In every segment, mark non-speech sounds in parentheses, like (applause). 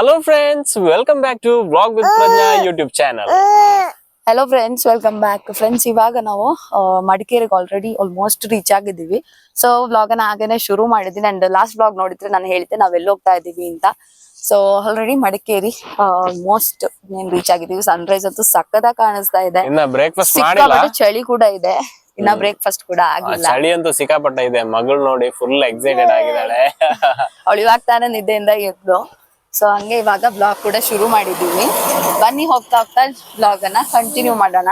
Hello friends welcome back to blog with Prajna YouTube channel hello friends welcome back friends ಇವಾಗ ನಾವು ಮಡಿಕೇರಿಗೆ already almost reach ಆಗಿದ್ದೀವಿ. So ವ್ಲಾಗನ ಹಾಗೇನೆ ಶುರು ಮಾಡಿದ್ದೀನಿ. ಅಂಡ್ ಲಾಸ್ಟ್ ವ್ಲಾಗ್ ನೋಡಿದ್ರೆ ನಾನು ಹೇಳಿದ್ದೆ ನಾವೆಲ್ಲ ಹೋಗ್ತಾ ಇದ್ದೀವಿ ಅಂತ. So already Madikeri almost reach ಆಗಿದ್ದೀವಿ. ಸನ್ರೈಸ್ ಅಂತೂ ಸಕ್ಕದಾಗ ಕಾಣಿಸ್ತಾ ಇದೆ. ಚಳಿ ಕೂಡ ಇದೆ. ಇನ್ನ ಬ್ರೇಕ್ಫಾಸ್ಟ್ ಕೂಡ ಆಗಿಲ್ಲ. ಚಳಿ ಅಂತೂ ಸಿಕ್ಕಾಪಟ್ಟ ಇದೆ. ಮಗಳು ನೋಡಿ ಫುಲ್ ಎಕ್ಸೈಟೆಡ್ ಆಗಿದ್ದಾಳೆ. (laughs) ಅವಳು ಇವಾಗ ತಾನೇ ನಿದ್ದೆಯಿಂದ ಎದ್ದು. ಸೊ ಹಂಗೆ ಇವಾಗ ಬ್ಲಾಗ್ ಕೂಡ ಶುರು ಮಾಡಿದ್ದೀವಿ. ಬನ್ನಿ ಹೋಗ್ತಾ ಹೋಗ್ತಾ ಬ್ಲಾಗ್ ಅನ್ನ ಕಂಟಿನ್ಯೂ ಮಾಡೋಣ.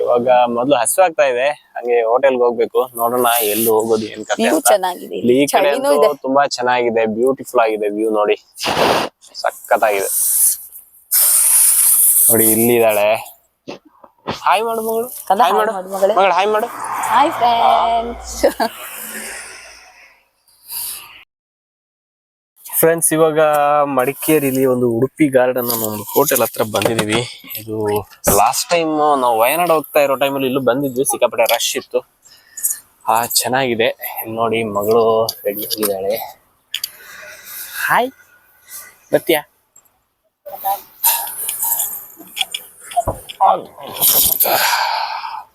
ಇವಾಗ ಮೊದ್ಲು ಹಸು ಆಗ್ತಾ ಇದೆ. ಹಂಗೆ ಹೋಟೆಲ್ಗೆ ಹೋಗ್ಬೇಕು. ನೋಡೋಣ ಎಲ್ಲಿ ಹೋಗೋದು ಏನ್ ಕಥೆ ಅಂತ. ಚೆನ್ನಾಗಿದೆ. ಇಲ್ಲಿ ಈ ಕಡೆ ಚಳಿನೂ ಇದೆ. ತುಂಬಾ ಚೆನ್ನಾಗಿದೆ. ಬ್ಯೂಟಿಫುಲ್ ಆಗಿದೆ ವ್ಯೂ ನೋಡಿ. ಸಖತ್ತಾಗಿದೆ. ನೋಡಿ ಇಲ್ಲಿದ್ದಾಳೆ ಹಾಯ್ ಮಾಡು ಮಗಳು. ಹಾಯ್ ಮಾಡು ಮಾಡು ಮಗಳೇ. ಮಗಳು ಹಾಯ್ ಮಾಡು ಹಾಯ್ ಫ್ರೆಂಡ್ಸ್ ಫ್ರೆಂಡ್ಸ್ ಇವಾಗ ಮಡಿಕೇರಿಲಿ ಒಂದು ಉಡುಪಿ ಗಾರ್ಡನ್ ಅನ್ನೋ ಒಂದು ಹೋಟೆಲ್ ಹತ್ರ ಬಂದಿದೀವಿ. ಇದು ಲಾಸ್ಟ್ ಟೈಮ್ ನಾವು ವಯನಾಡ್ ಹೋಗ್ತಾ ಇರೋ ಟೈಮಲ್ಲಿ ಇಲ್ಲೂ ಬಂದಿದ್ವಿ ಸಿಕ್ಕಾಪಟ್ಟೆ ರಶ್ ಇತ್ತು. ಆ ಚೆನ್ನಾಗಿದೆ. ಇಲ್ಲಿ ನೋಡಿ ಮಗಳು ರೆಡಿ ಆಗಿದ್ದಾಳೆ. ಹಾಯ್ ಬತ್ತಿಯ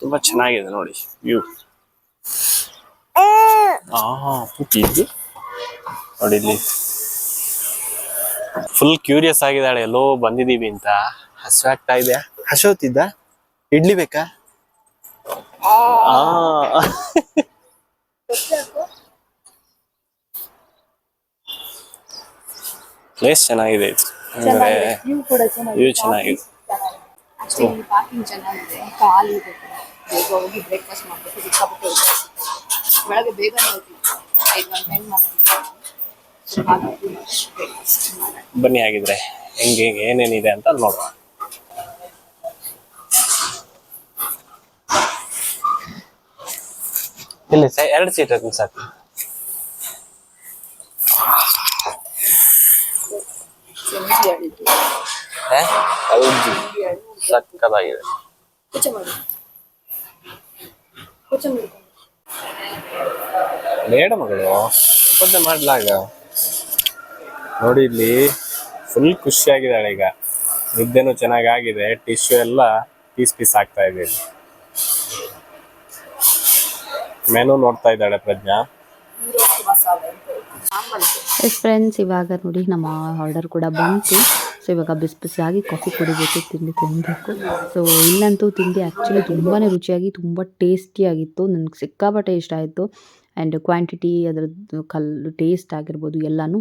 ತುಂಬಾ ಚೆನ್ನಾಗಿದೆ ನೋಡಿ ವ್ಯೂ ಹಾ ಪುಟ್ಟಿ ನೋಡಿ ಇಲ್ಲಿ. ಫುಲ್ ಕ್ಯೂರಿಯಸ್ ಆಗಿದ್ದಾಳೆ ಎಲ್ಲೋ ಬಂದಿದೀವಿ ಅಂತ. ಹಸು ಆಗ್ತಾ ಇದೆ. ಹಸೋತಿದ್ದ ಇಡ್ಲಿ ಬೇಕಾ? ಆ. ಪ್ಲೇಸ್ ಚೆನ್ನಾಗಿದೆ ಇದು. ಅಂದ್ರೆ ವ್ಯೂ ಚೆನ್ನಾಗಿದೆ. ಪಾರ್ಕಿಂಗ್ ಚೆನ್ನಾಗಿದೆ. ಖಾಲಿ ಇದೆ ಕೂಡ. ಬೇಗ ಹೋಗಿ ಬ್ರೇಕ್ಫಾಸ್ಟ್ ಮಾಡಬೇಕು. ಸಿಕ್ಕಾಪಟ್ಟೆ ಬೆಳಗ್ಗೆ ಬೇಗನೆ ಹೋಗ್ತೀವಿ ಐದು ಗಂಟೆ ಬನ್ನಿ ಆಗಿದ್ರೆ ಹೆಂಗೆ ಏನೇನಿದೆ ಅಂತ ನೋಡುವ. ಇಲ್ಲಿ ಸರ್ ಎರಡು ಸೀಟ್ ಇರ್ತೀನಿ ಸರ್. ಸಕ್ಕದಾಗಿದೆ. ಬೇಡ ಮಗಳು ಉಪದ್ಯ ಮಾಡ್ಲಾಗ. ನೋಡಿ ಇಲ್ಲಿ ಫುಲ್ ಖುಷಿಯಾಗಿದ್ದಾಳೆ ಈಗ. ನಿದ್ದೆನೂ ಚೆನ್ನಾಗಿ ಆಗಿದೆ ಟಿಶ್ಯೂ ಎಲ್ಲ ಪೀಸ್ ಪೀಸ್ ಆಗ್ತಾ ಇದೆ ಮೆನು ನೋಡ್ತಾ ಇದ್ದಾಳೆ ಪ್ರಜ್ಞಾ. ಎಸ್ ಫ್ರೆಂಡ್ಸ್ ಇವಾಗ ನೋಡಿ ನಮ್ಮ ಆರ್ಡರ್ ಕೂಡ ಬಂತು. ಸೊ ಇವಾಗ ಬಿಸಿ ಬಿಸಿಯಾಗಿ ಕಾಫಿ ಕುಡಿಬೇಕು ತಿಂಡಿ ತಿನ್ನಬೇಕು ಸೊ ಇಲ್ಲಂತೂ ತಿಂಡಿ ಆ್ಯಕ್ಚುಲಿ ತುಂಬಾ ರುಚಿಯಾಗಿ, ತುಂಬ ಟೇಸ್ಟಿಯಾಗಿತ್ತು ನನಗೆ ಸಿಕ್ಕಾಪಟ್ಟೆ ಇಷ್ಟ ಆಯಿತು. ಆ್ಯಂಡ್ ಕ್ವಾಂಟಿಟಿ ಅದರದ್ದು ಕಲ್ ಟೇಸ್ಟ್ ಆಗಿರ್ಬೋದು, ಎಲ್ಲನೂ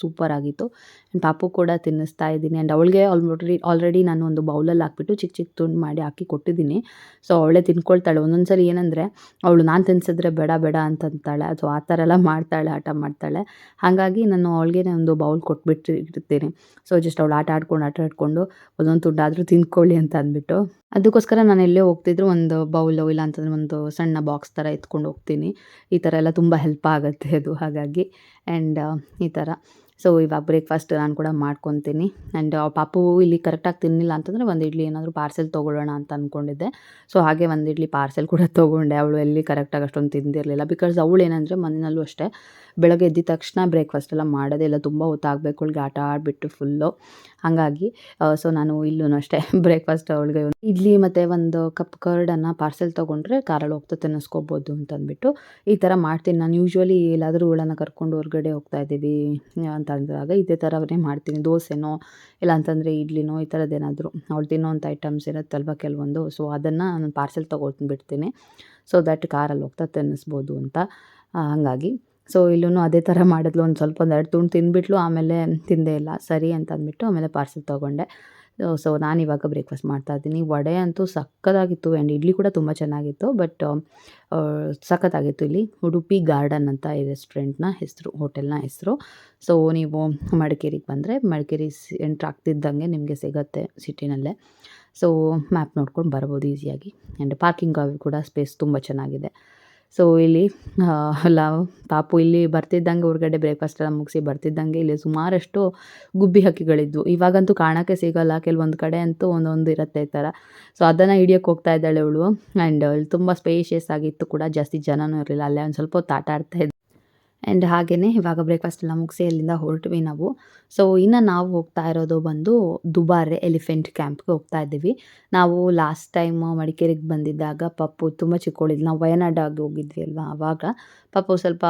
ಸೂಪರ್ ಆಗಿತ್ತು. ಆ್ಯಂಡ್ ಪಾಪು ಕೂಡ ತಿನ್ನಿಸ್ತಾ ಇದ್ದೀನಿ. ಆ್ಯಂಡ್ ಅವಳಿಗೆ ಆಲ್ರೆಡಿ ಆಲ್ರೆಡಿ ನಾನು ಒಂದು ಬೌಲಲ್ಲಿ ಹಾಕ್ಬಿಟ್ಟು ಚಿಕ್ಕ ಚಿಕ್ಕ ತುಂಡು ಮಾಡಿ ಹಾಕಿ ಕೊಟ್ಟಿದ್ದೀನಿ. ಸೊ ಅವಳೇ ತಿನ್ಕೊಳ್ತಾಳೆ. ಒಂದೊಂದು ಸಲ ಏನಂದರೆ, ಅವಳು ನಾನು ತಿನ್ಸಿದ್ರೆ ಬೇಡ ಬೇಡ ಅಂತಂತಾಳೆ. ಸೊ ಆ ಥರ ಎಲ್ಲ ಮಾಡ್ತಾಳೆ, ಆಟ ಮಾಡ್ತಾಳೆ. ಹಾಗಾಗಿ ನಾನು ಅವಳಿಗೆ ಒಂದು ಬೌಲ್ ಕೊಟ್ಬಿಟ್ಟು ಇರ್ತೀನಿ ಸೊ ಜಸ್ಟ್ ಅವಳು ಆಟ ಆಡ್ಕೊಂಡು ಆಟ ಆಡ್ಕೊಂಡು ಒಂದೊಂದು ತುಂಡಾದರೂ ತಿನ್ಕೊಳ್ಳಿ ಅಂತ ಅಂದ್ಬಿಟ್ಟು. ಅದಕ್ಕೋಸ್ಕರ ನಾನು ಎಲ್ಲೇ ಹೋಗ್ತಿದ್ರು ಒಂದು ಬೌಲು ಇಲ್ಲ ಅಂತಂದ್ರೆ ಒಂದು ಸಣ್ಣ ಬಾಕ್ಸ್ ಥರ ಎತ್ಕೊಂಡು ಹೋಗ್ತೀನಿ. ಈ ಥರ ಎಲ್ಲ ತುಂಬ ಹೆಲ್ಪ್ ಆಗುತ್ತೆ ಅದು ಹಾಗಾಗಿ. ಆ್ಯಂಡ್ ಈ ಥರ ಸೊ ಇವಾಗ ಬ್ರೇಕ್ಫಾಸ್ಟ್ ನಾನು ಕೂಡ ಮಾಡ್ಕೊತೀನಿ. ಆ್ಯಂಡ್ ಪಾಪು ಇಲ್ಲಿ ಕರೆಕ್ಟಾಗಿ ತಿನ್ನಿಲ್ಲ ಅಂತಂದರೆ ಒಂದು ಇಡ್ಲಿ ಏನಾದರೂ ಪಾರ್ಸೆಲ್ ತೊಗೊಳ್ಳೋಣ ಅಂತ ಅಂದ್ಕೊಂಡಿದ್ದೆ ಸೊ ಹಾಗೆ ಒಂದು ಇಡ್ಲಿ ಪಾರ್ಸೆಲ್ ಕೂಡ ತೊಗೊಂಡೆ. ಅವಳು ಎಲ್ಲಿ ಕರೆಕ್ಟಾಗಿ ಅಷ್ಟೊಂದು ತಿಂದಿರಲಿಲ್ಲ. ಬಿಕಾಸ್ ಅವಳು ಏನಂದರೆ ಮನೆಯಲ್ಲೂ ಅಷ್ಟೇ. ಬೆಳಗ್ಗೆ ಎದ್ದ ತಕ್ಷಣ ಬ್ರೇಕ್ಫಾಸ್ಟ್ ಎಲ್ಲ ಮಾಡೋದೇ ಇಲ್ಲ. ತುಂಬ ಹೊತ್ತಾಗಬೇಕು. ಅವಳಿಗೆ ಆಟ ಆಡಿಬಿಟ್ಟು ಫುಲ್ಲು ಹಾಗಾಗಿ ಸೊ ನಾನು ಇಲ್ಲೂ ಅಷ್ಟೇ (laughs) ಬ್ರೇಕ್ಫಾಸ್ಟ್ ಅವಳಿಗೆ ಇಡ್ಲಿ ಮತ್ತು ಒಂದು ಕಪ್ ಕರ್ಡನ್ನು ಪಾರ್ಸೆಲ್ ತೊಗೊಂಡ್ರೆ ಕಾರಲ್ಲಿ ಹೋಗ್ತಾ ತಿನ್ನಿಸ್ಕೋಬೋದು ಅಂತಂದ್ಬಿಟ್ಟು ಈ ಥರ ಮಾಡ್ತೀನಿ. ನಾನು ಯೂಶ್ವಲಿ ಎಲ್ಲಾದರೂ ಇವಳನ್ನು ಕರ್ಕೊಂಡು ಹೊರಗಡೆ ಹೋಗ್ತಾ ಇದ್ದೀವಿ ಅಂತ ಅಂದಾಗ ಇದೇ ಥರವೇ ಮಾಡ್ತೀನಿ. ದೋಸೆನೋ ಇಲ್ಲ ಅಂತಂದರೆ ಇಡ್ಲಿನೋ ಈ ಥರದ್ದೇನಾದರೂ ಅವಳು ತಿನ್ನೋಂಥ ಐಟಮ್ಸ್ ಇರುತ್ತಲ್ವ ಕೆಲವೊಂದು ಸೊ ಅದನ್ನು ನಾನು ಪಾರ್ಸೆಲ್ ತೊಗೊಳ್ತೀನಿ ಬಿಡ್ತೀನಿ. ಸೊ ದಟ್ ಕಾರಲ್ಲಿ ಹೋಗ್ತಾ ತಿನ್ನಿಸ್ಬೋದು ಅಂತ ಹಾಗಾಗಿ ಸೊ ಇಲ್ಲೂ ಅದೇ ಥರ ಮಾಡಿದ್ಲು. ಒಂದು ಸ್ವಲ್ಪ ಒಂದು ಎರಡು ತುಂಡು ತಿಂದ್ಬಿಟ್ಲು. ಆಮೇಲೆ ತಿಂದೇ ಇಲ್ಲ. ಸರಿ ಅಂತ ಅಂದ್ಬಿಟ್ಟು ಆಮೇಲೆ ಪಾರ್ಸೆಲ್ ತೊಗೊಂಡೆ. ಸೊ ನಾನು ಇವಾಗ ಬ್ರೇಕ್ಫಾಸ್ಟ್ ಮಾಡ್ತಾ ಇದ್ದೀನಿ. ವಡೆ ಅಂತೂ ಸಖತ್ತಾಗಿತ್ತು ಆ್ಯಂಡ್ ಇಡ್ಲಿ ಕೂಡ ತುಂಬ ಚೆನ್ನಾಗಿತ್ತು. ಬಟ್ ಸಖತ್ತಾಗಿತ್ತು ಇಲ್ಲಿ. ಉಡುಪಿ ಗಾರ್ಡನ್ ಅಂತ ಈ ರೆಸ್ಟೋರೆಂಟ್ನ ಹೆಸರು ಹೋಟೆಲ್ನ ಹೆಸರು. ಸೊ ನೀವು ಮಡಿಕೇರಿಗೆ ಬಂದರೆ ಮಡಿಕೇರಿ ಎಂಟ್ರ್ ಆಗ್ತಿದ್ದಂಗೆ ನಿಮಗೆ ಸಿಗುತ್ತೆ ಸಿಟಿನಲ್ಲೇ. ಸೊ ಮ್ಯಾಪ್ ನೋಡ್ಕೊಂಡು ಬರ್ಬೋದು ಈಸಿಯಾಗಿ ಆ್ಯಂಡ್ ಪಾರ್ಕಿಂಗ್ ಕೂಡ ಸ್ಪೇಸ್ ತುಂಬ ಚೆನ್ನಾಗಿದೆ. ಸೊ ಇಲ್ಲಿ ಲವ್ ಪಾಪು ಇಲ್ಲಿ ಬರ್ತಿದ್ದಂಗೆ ಹೊರಗಡೆ ಬ್ರೇಕ್ಫಾಸ್ಟ್ ಎಲ್ಲ ಮುಗಿಸಿ ಬರ್ತಿದ್ದಂಗೆ ಇಲ್ಲಿ ಸುಮಾರಷ್ಟು ಗುಬ್ಬಿ ಹಕ್ಕಿಗಳಿದ್ವು. ಇವಾಗಂತೂ ಕಾಣೋಕ್ಕೆ ಸಿಗೋಲ್ಲ, ಕೆಲವೊಂದು ಕಡೆ ಅಂತೂ ಒಂದೊಂದು ಇರುತ್ತೆ ಈ ಥರ. ಸೊ ಅದನ್ನು ಹಿಡಿಯೋಕ್ಕೆ ಹೋಗ್ತಾ ಇದ್ದಾಳೆ ಅವಳು ಆ್ಯಂಡ್ ಅಲ್ಲಿ ತುಂಬ ಸ್ಪೇಷಿಯಸ್ ಆಗಿತ್ತು ಕೂಡ, ಜಾಸ್ತಿ ಜನನೂ ಇರಲಿಲ್ಲ. ಅಲ್ಲೇ ಒಂದು ಸ್ವಲ್ಪ ಹೊತ್ತು ಆಟ ಆಡ್ತಾ ಆ್ಯಂಡ್ ಹಾಗೆಯೇ ಇವಾಗ ಬ್ರೇಕ್ಫಾಸ್ಟ್ ಎಲ್ಲ ಮುಗಿಸಿ ಅಲ್ಲಿಂದ ಹೊರಟ್ವಿ ನಾವು. ಸೊ ಇನ್ನು ನಾವು ಹೋಗ್ತಾ ಇರೋದು ಬಂದು ದುಬಾರೆ ಎಲಿಫೆಂಟ್ ಕ್ಯಾಂಪ್ಗೆ ಹೋಗ್ತಾ ಇದ್ದೀವಿ. ನಾವು ಲಾಸ್ಟ್ ಟೈಮ್ ಮಡಿಕೇರಿಗೆ ಬಂದಿದ್ದಾಗ ಪಪ್ಪು ತುಂಬ ಚಿಕ್ಕವಳಿದ್ಲು ನಾವು ವಯನಾಡಾಗಿ ಹೋಗಿದ್ವಿ ಅಲ್ವಾ ಆವಾಗ ಪಾಪು ಸ್ವಲ್ಪ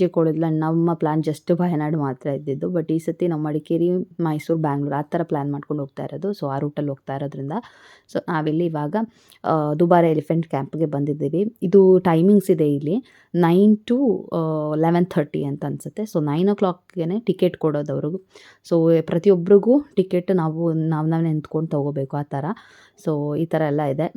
ಚಿಕ್ಕವಳಿದ್ಲು ನಮ್ಮ ಪ್ಲ್ಯಾನ್ ಜಸ್ಟ್ ವಯನಾಡು ಮಾತ್ರ ಇದ್ದಿದ್ದು. ಬಟ್ ಈ ಸತಿ ನಮ್ಮ ಮಡಿಕೇರಿ ಮೈಸೂರು ಬ್ಯಾಂಗ್ಳೂರು ಆ ಥರ ಪ್ಲ್ಯಾನ್ ಮಾಡ್ಕೊಂಡು ಹೋಗ್ತಾ ಇರೋದು. ಸೊ ಆ ರೂಟಲ್ಲಿ ಹೋಗ್ತಾ ಇರೋದ್ರಿಂದ. ಸೊ ನಾವಿಲ್ಲಿ ಇವಾಗ ದುಬಾರ ದುಬಾರೆ ಎಲಿಫೆಂಟ್ ಕ್ಯಾಂಪ್ಗೆ ಬಂದಿದ್ದೀವಿ. ಇದು ಟೈಮಿಂಗ್ಸ್ ಇದೆ ಇಲ್ಲಿ. ನೈನ್ ಟು ಲೆವೆನ್ ಥರ್ಟಿ ಅಂತ ಅನಿಸುತ್ತೆ. ಸೊ ನೈನ್ ಓ ಕ್ಲಾಕ್ಗೆ ಟಿಕೆಟ್ ಕೊಡೋದು ಅವ್ರಿಗೂ. ಸೊ ಪ್ರತಿಯೊಬ್ಬರಿಗೂ ಟಿಕೆಟ್ ನಾವು ನಾವು ನಾವು ನಿಂತ್ಕೊಂಡು ತೊಗೋಬೇಕು ಆ ಥರ. ಸೊ ಈ ಥರ ಎಲ್ಲ ಇದೆ.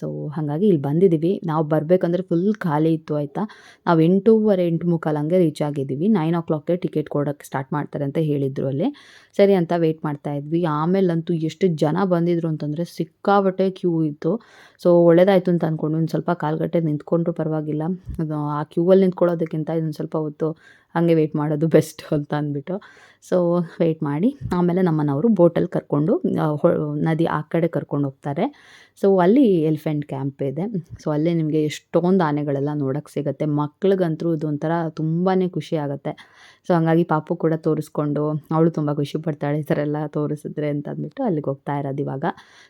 ಸೊ ಹಾಗಾಗಿ ಇಲ್ಲಿ ಬಂದಿದ್ದೀವಿ. ನಾವು ಬರಬೇಕಂದ್ರೆ ಫುಲ್ ಖಾಲಿ ಇತ್ತು ಆಯಿತಾ? ನಾವು ಎಂಟೂವರೆ, ಎಂಟು ಮುಕ್ಕಾಲು ಹಂಗೆ ರೀಚ್ ಆಗಿದ್ದೀವಿ. ನೈನ್ ಓ ಕ್ಲಾಕ್ಗೆ ಟಿಕೆಟ್ ಕೊಡೋಕ್ಕೆ ಸ್ಟಾರ್ಟ್ ಮಾಡ್ತಾರೆ ಅಂತ ಹೇಳಿದ್ರು ಅಲ್ಲಿ. ಸರಿ ಅಂತ ವೆಯ್ಟ್ ಮಾಡ್ತಾ ಇದ್ವಿ. ಆಮೇಲಂತೂ ಎಷ್ಟು ಜನ ಬಂದಿದ್ರು ಅಂತಂದರೆ ಸಿಕ್ಕಾಬಟ್ಟೆ ಕ್ಯೂ ಇತ್ತು. ಸೊ ಒಳ್ಳೇದಾಯಿತು ಅಂತ ಅಂದ್ಕೊಂಡು ಒಂದು ಸ್ವಲ್ಪ ಕಾಲ್ಗಟ್ಟೆ ನಿಂತ್ಕೊಂಡ್ರು ಪರವಾಗಿಲ್ಲ. ಆ ಕ್ಯೂವಲ್ಲಿ ನಿಂತ್ಕೊಳ್ಳೋದಕ್ಕಿಂತ ಇದೊಂದು ಸ್ವಲ್ಪ ಹೊತ್ತು ಹಾಗೆ ವೆಯ್ಟ್ ಮಾಡೋದು ಬೆಸ್ಟ್ ಅಂತ ಅಂದ್ಬಿಟ್ಟು. ಸೊ ವೆಯ್ಟ್ ಮಾಡಿ. ಆಮೇಲೆ ನಮ್ಮನ್ನವರು ಬೋಟಲ್ಲಿ ಕರ್ಕೊಂಡು ನದಿ ಆ ಕಡೆ ಕರ್ಕೊಂಡು ಹೋಗ್ತಾರೆ. ಸೊ ಅಲ್ಲಿ ಎಲಿಫೆಂಟ್ ಕ್ಯಾಂಪ್ ಇದೆ. ಸೊ ಅಲ್ಲಿ ನಿಮಗೆ ಎಷ್ಟೊಂದು ಆನೆಗಳೆಲ್ಲ ನೋಡೋಕ್ಕೆ ಸಿಗುತ್ತೆ. ಮಕ್ಳಿಗಂತೂ ಇದೊಂಥರ ತುಂಬಾ ಖುಷಿ ಆಗುತ್ತೆ. ಸೊ ಹಂಗಾಗಿ ಪಾಪು ಕೂಡ ತೋರಿಸ್ಕೊಂಡು, ಅವಳು ತುಂಬ ಖುಷಿ ಪಡ್ತಾಳೆ, ಈ ಥರ ಎಲ್ಲ ತೋರಿಸಿದ್ರೆ ಅಂತ ಅಂದ್ಬಿಟ್ಟು ಅಲ್ಲಿಗೆ ಹೋಗ್ತಾ ಇರೋದು ಇವಾಗ.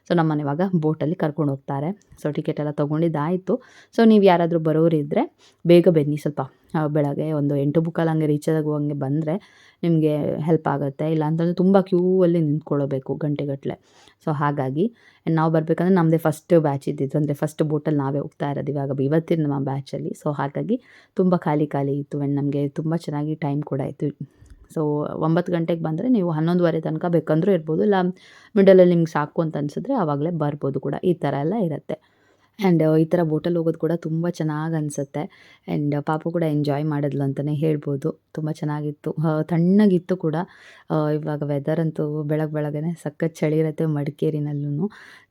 ಸೊ ನಮ್ಮನೆ ಇವಾಗ ಬೋಟಲ್ಲಿ ಕರ್ಕೊಂಡು ಹೋಗ್ತಾರೆ. ಸೊ ಟಿಕೆಟ್ ಎಲ್ಲ ತೊಗೊಂಡಿದ್ದಾಯಿತು. ಸೊ ನೀವು ಯಾರಾದರೂ ಬರೋರಿದ್ದರೆ ಬೇಗ ಬನ್ನಿ ಸ್ವಲ್ಪ. ಬೆಳಗ್ಗೆ ಒಂದು ಎಂಟು ಮುಕ್ಕಾಲು ಹಂಗೆ ರೀಚ್ ಆಗುವಂಗೆ ಬಂದರೆ ನಿಮಗೆ ಹೆಲ್ಪ್ ಆಗುತ್ತೆ. ಇಲ್ಲ ಅಂತಂದರೆ ತುಂಬ ಕ್ಯೂ ಅಲ್ಲಿ ನಿಂತ್ಕೊಳ್ಳಬೇಕು ಗಂಟೆಗಟ್ಟಲೆ ಸೊ ಹಾಗಾಗಿ ನಾವು ಬರಬೇಕಂದ್ರೆ ನಮ್ಮದೇ ಫಸ್ಟ್ ಬ್ಯಾಚ್ ಇದ್ದಿದ್ದು ಅಂದರೆ ಫಸ್ಟ್ ಬೋಟಲ್ಲಿ ನಾವೇ ಹೋಗ್ತಾ ಇರೋದು ಇವಾಗ ಇವತ್ತಿನ ನಮ್ಮ ಬ್ಯಾಚಲ್ಲಿ ಸೊ ಹಾಗಾಗಿ ತುಂಬ ಖಾಲಿ ಖಾಲಿ ಇತ್ತು ಆ್ಯಂಡ್ ನಮಗೆ ತುಂಬ ಚೆನ್ನಾಗಿ ಟೈಮ್ ಕೂಡ ಇತ್ತು ಸೊ ಒಂಬತ್ತು ಗಂಟೆಗೆ ಬಂದರೆ ನೀವು ಹನ್ನೊಂದುವರೆ ತನಕ ಬೇಕಂದ್ರೂ ಇರ್ಬೋದು. ಇಲ್ಲ ಮಿಡಲಲ್ಲಿ ನಿಮ್ಗೆ ಸಾಕು ಅಂತ ಅನಿಸಿದ್ರೆ ಆವಾಗಲೇ ಬರ್ಬೋದು ಕೂಡ. ಈ ಥರ ಎಲ್ಲ ಇರುತ್ತೆ. ಆ್ಯಂಡ್ ಈ ಥರ ಬೋಟಲ್ಲಿ ಹೋಗೋದು ಕೂಡ ತುಂಬ ಚೆನ್ನಾಗಿ ಅನಿಸುತ್ತೆ. ಆ್ಯಂಡ್ ಪಾಪು ಕೂಡ ಎಂಜಾಯ್ ಮಾಡಿದ್ಲು ಅಂತಲೇ ಹೇಳ್ಬೋದು. ತುಂಬ ಚೆನ್ನಾಗಿತ್ತು. ತಣ್ಣಗಿತ್ತು ಕೂಡ. ಇವಾಗ ವೆದರ್ ಅಂತೂ ಬೆಳಗ್ಗೆ ಬೆಳಗ್ಗೆ ಸಖತ್ ಚಳಿ ಇರುತ್ತೆ ಮಡಿಕೇರಿನಲ್ಲೂ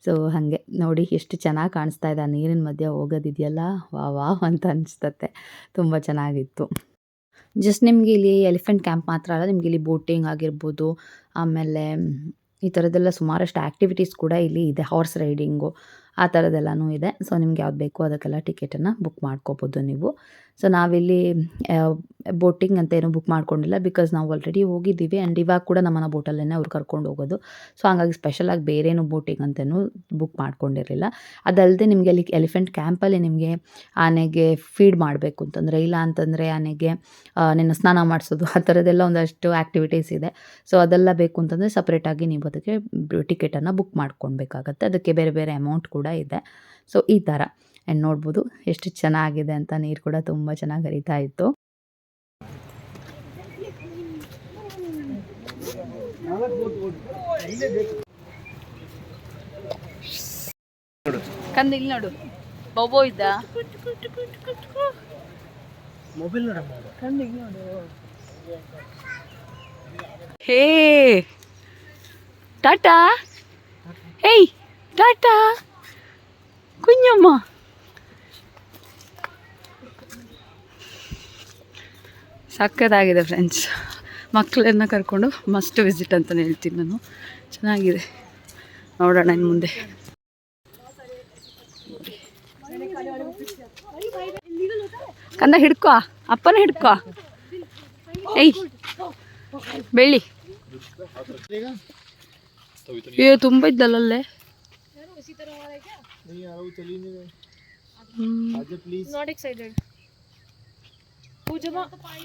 ಸೊ ಹಾಗೆ ನೋಡಿ ಎಷ್ಟು ಚೆನ್ನಾಗಿ ಕಾಣಿಸ್ತಾ ಇದೆ. ಆ ನೀರಿನ ಮಧ್ಯೆ ಹೋಗೋದಿದೆಯಲ್ಲ? ವಾ ವಾವ್ ಅಂತ ಅನಿಸ್ತತ್ತೆ ತುಂಬ ಚೆನ್ನಾಗಿತ್ತು. ಜಸ್ಟ್ ನಿಮಗೆ ಇಲ್ಲಿ ಎಲಿಫೆಂಟ್ ಕ್ಯಾಂಪ್ ಮಾತ್ರ ಅಲ್ಲ, ನಿಮಗೆ ಇಲ್ಲಿ ಬೋಟಿಂಗ್ ಆಗಿರ್ಬೋದು, ಆಮೇಲೆ ಈ ಥರದ್ದೆಲ್ಲ ಸುಮಾರಷ್ಟು ಆ್ಯಕ್ಟಿವಿಟೀಸ್ ಕೂಡ ಇಲ್ಲಿ ಇದೆ ಹಾರ್ಸ್ ರೈಡಿಂಗು ಆ ಥರದ್ದೆಲ್ಲನೂ ಇದೆ. ಸೊ ನಿಮ್ಗೆ ಯಾವ್ದು ಬೇಕೋ ಅದಕ್ಕೆಲ್ಲ ಟಿಕೆಟನ್ನು ಬುಕ್ ಮಾಡ್ಕೋಬೋದು ನೀವು. ಸೊ ನಾವಿಲ್ಲಿ ಬೋಟಿಂಗ್ ಅಂತ ಏನು ಬುಕ್ ಮಾಡ್ಕೊಂಡಿಲ್ಲ ಬಿಕಾಸ್ ನಾವು ಆಲ್ರೆಡಿ ಹೋಗಿದ್ದೀವಿ ಆ್ಯಂಡ್ ಇವಾಗ ಕೂಡ ನಮ್ಮನ್ನು ಬೋಟಲ್ಲೇ ಅವ್ರು ಕರ್ಕೊಂಡು ಹೋಗೋದು. ಸೊ ಹಾಗಾಗಿ ಸ್ಪೆಷಲಾಗಿ ಬೇರೇನು ಬೋಟಿಂಗ್ ಅಂತೇನು ಬುಕ್ ಮಾಡ್ಕೊಂಡಿರಲಿಲ್ಲ. ಅದಲ್ಲದೆ ನಿಮಗೆ ಅಲ್ಲಿ ಎಲಿಫೆಂಟ್ ಕ್ಯಾಂಪಲ್ಲಿ ನಿಮಗೆ ಆನೆಗೆ ಫೀಡ್ ಮಾಡಬೇಕು ಅಂತಂದರೆ, ಇಲ್ಲ ಅಂತಂದರೆ ಆನೆಗೆ ನಿನ್ನ ಸ್ನಾನ ಮಾಡಿಸೋದು, ಆ ಥರದ್ದೆಲ್ಲ ಒಂದಷ್ಟು ಆ್ಯಕ್ಟಿವಿಟೀಸ್ ಇದೆ. ಸೊ ಅದೆಲ್ಲ ಬೇಕು ಅಂತಂದರೆ ಸಪ್ರೇಟಾಗಿ ನೀವು ಅದಕ್ಕೆ ಟಿಕೆಟನ್ನು ಬುಕ್ ಮಾಡ್ಕೊಳ್ಬೇಕಾಗತ್ತೆ. ಅದಕ್ಕೆ ಬೇರೆ ಬೇರೆ ಅಮೌಂಟ್ ಕೂಡ ಇದೆ. ಸೊ ಈ ಥರ. ಆ್ಯಂಡ್ ನೋಡ್ಬೋದು ಎಷ್ಟು ಚೆನ್ನಾಗಿದೆ ಅಂತ ನೀರು ಕೂಡ ತುಂಬ ಚೆನ್ನಾಗಿ ಹರಿತಾ ಇತ್ತು. ಕಂದ ಇಲ್ಲಿ ನೋಡು. ಬೊಬೋ ಇದ್ದ. ಮೊಬೈಲ್ ಕಂದ ಇಲ್ಲಿ ನೋಡು. ಹೇ. ಟಾಟಾ. ಹೇಯ್ ಟಾಟಾ. ಕುഞ്ഞಮ್ಮ ಸಕ್ಕತ್ತಾಗಿದೆ ಫ್ರೆಂಡ್ಸ್ ಮಕ್ಕಳನ್ನ ಕರ್ಕೊಂಡು ಮಸ್ಟ್ ವಿಸಿಟ್ ಅಂತಲೇ ಹೇಳ್ತೀನಿ ನಾನು. ಚೆನ್ನಾಗಿದೆ. ನೋಡೋಣ ಇನ್ನು ಮುಂದೆ. ಕಂದ ಹಿಡ್ಕೋ ಅಪ್ಪನ ಹಿಡ್ಕೋ. ಏಯ್ ಬೆಳ್ಳಿ. ಅಯ್ಯೋ ತುಂಬ ಇದ್ದಲ್ಲಲ್ಲೇ. not excited पूजा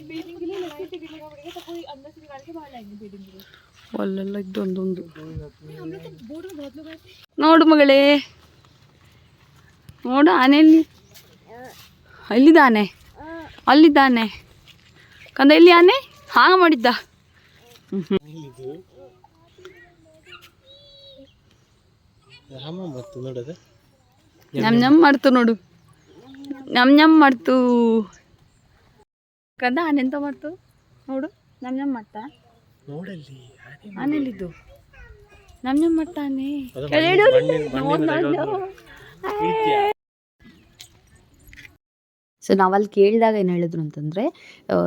बिल्डिंग के लिए लगती टिकट लेना पड़ेगा तो कोई अंदर से निकाल के बाहर लाएंगे बिल्डिंग के लिए ಅಲ್ಲೆಲ್ಲ ಇದ್ದೊಂದೊಂದು हम लोग तो बोर्ड में बहुत लोग आए थे ನೋಡು ಮಗಳೇ ನೋಡು ಆನೆ ಎಲ್ಲಿ ಎಲ್ಲಿದ್ದಾನೆ ಅಲ್ಲಿದ್ದಾನೆ ಕಂದ ಎಲ್ಲಿ ಆನೆ ಹಾಂಗ ಮಾಡಿದ್ದ ರಾಮ ಮತ್ತು ನೋಡೋದು ನಮ್ ನಮ್ ಮಾಡ್ತು ನೋಡು ನಮ್ ನಮ್ ಮಾಡ್ತು ಕಂದ ಆನೆಂತ ಮಾಡ್ತು ನೋಡು. ನಮ್ ನಮ್ ಮಟ್ಟ ನೋಡಲ್ಲಿ ಆನೆಲ್ಲಿದ್ದು ನಮ್. ಸೊ ನಾವಲ್ಲಿ ಕೇಳಿದಾಗ ಏನು ಹೇಳಿದ್ರು ಅಂತಂದರೆ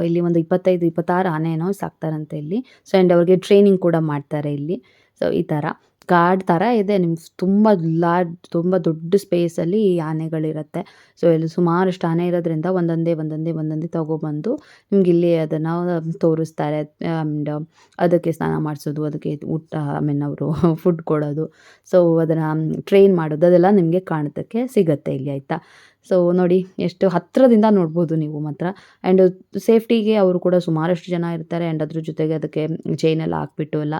ಇಲ್ಲಿ ಒಂದು ಇಪ್ಪತ್ತೈದು ಇಪ್ಪತ್ತಾರು ಆನೆ ಏನೋ ಸಾಕ್ತಾರಂತೆ ಇಲ್ಲಿ. ಸೊ ಆ್ಯಂಡ್ ಅವ್ರಿಗೆ ಟ್ರೈನಿಂಗ್ ಕೂಡ ಮಾಡ್ತಾರೆ ಇಲ್ಲಿ. ಸೊ ಈ ಥರ ಕಾಡ್ ಥರ ಇದೆ. ನಿಮ್ಗೆ ತುಂಬ ಲಾರ್ಜ್, ತುಂಬ ದೊಡ್ಡ ಸ್ಪೇಸಲ್ಲಿ ಈ ಆನೆಗಳಿರುತ್ತೆ. ಸೊ, ಇಲ್ಲಿ ಸುಮಾರಷ್ಟು ಆನೆ ಇರೋದ್ರಿಂದ ಒಂದೊಂದೇ ಒಂದೊಂದೇ ಒಂದೊಂದೇ ತಗೊಬಂದು ನಿಮ್ಗೆ ಇಲ್ಲಿ ಅದನ್ನು ತೋರಿಸ್ತಾರೆ. ಆ್ಯಂಡ್ ಅದಕ್ಕೆ ಸ್ನಾನ ಮಾಡಿಸೋದು, ಅದಕ್ಕೆ ಊಟ, ಐ ಮೀನ್ ಅವರು ಫುಡ್ ಕೊಡೋದು. ಸೊ, ಅದನ್ನು ಟ್ರೈನ್ ಮಾಡೋದು, ಅದೆಲ್ಲ ನಿಮಗೆ ಕಾಣೋದಕ್ಕೆ ಸಿಗುತ್ತೆ ಇಲ್ಲಿ, ಆಯಿತಾ? ಸೊ ನೋಡಿ, ಎಷ್ಟು ಹತ್ತಿರದಿಂದ ನೋಡ್ಬೋದು ನೀವು ಮಾತ್ರ. ಆ್ಯಂಡ್ ಸೇಫ್ಟಿಗೆ ಅವರು ಕೂಡ ಸುಮಾರಷ್ಟು ಜನ ಇರ್ತಾರೆ. ಆ್ಯಂಡ್ ಅದ್ರ ಜೊತೆಗೆ ಅದಕ್ಕೆ ಚೈನ್ ಎಲ್ಲ ಹಾಕ್ಬಿಟ್ಟು ಎಲ್ಲ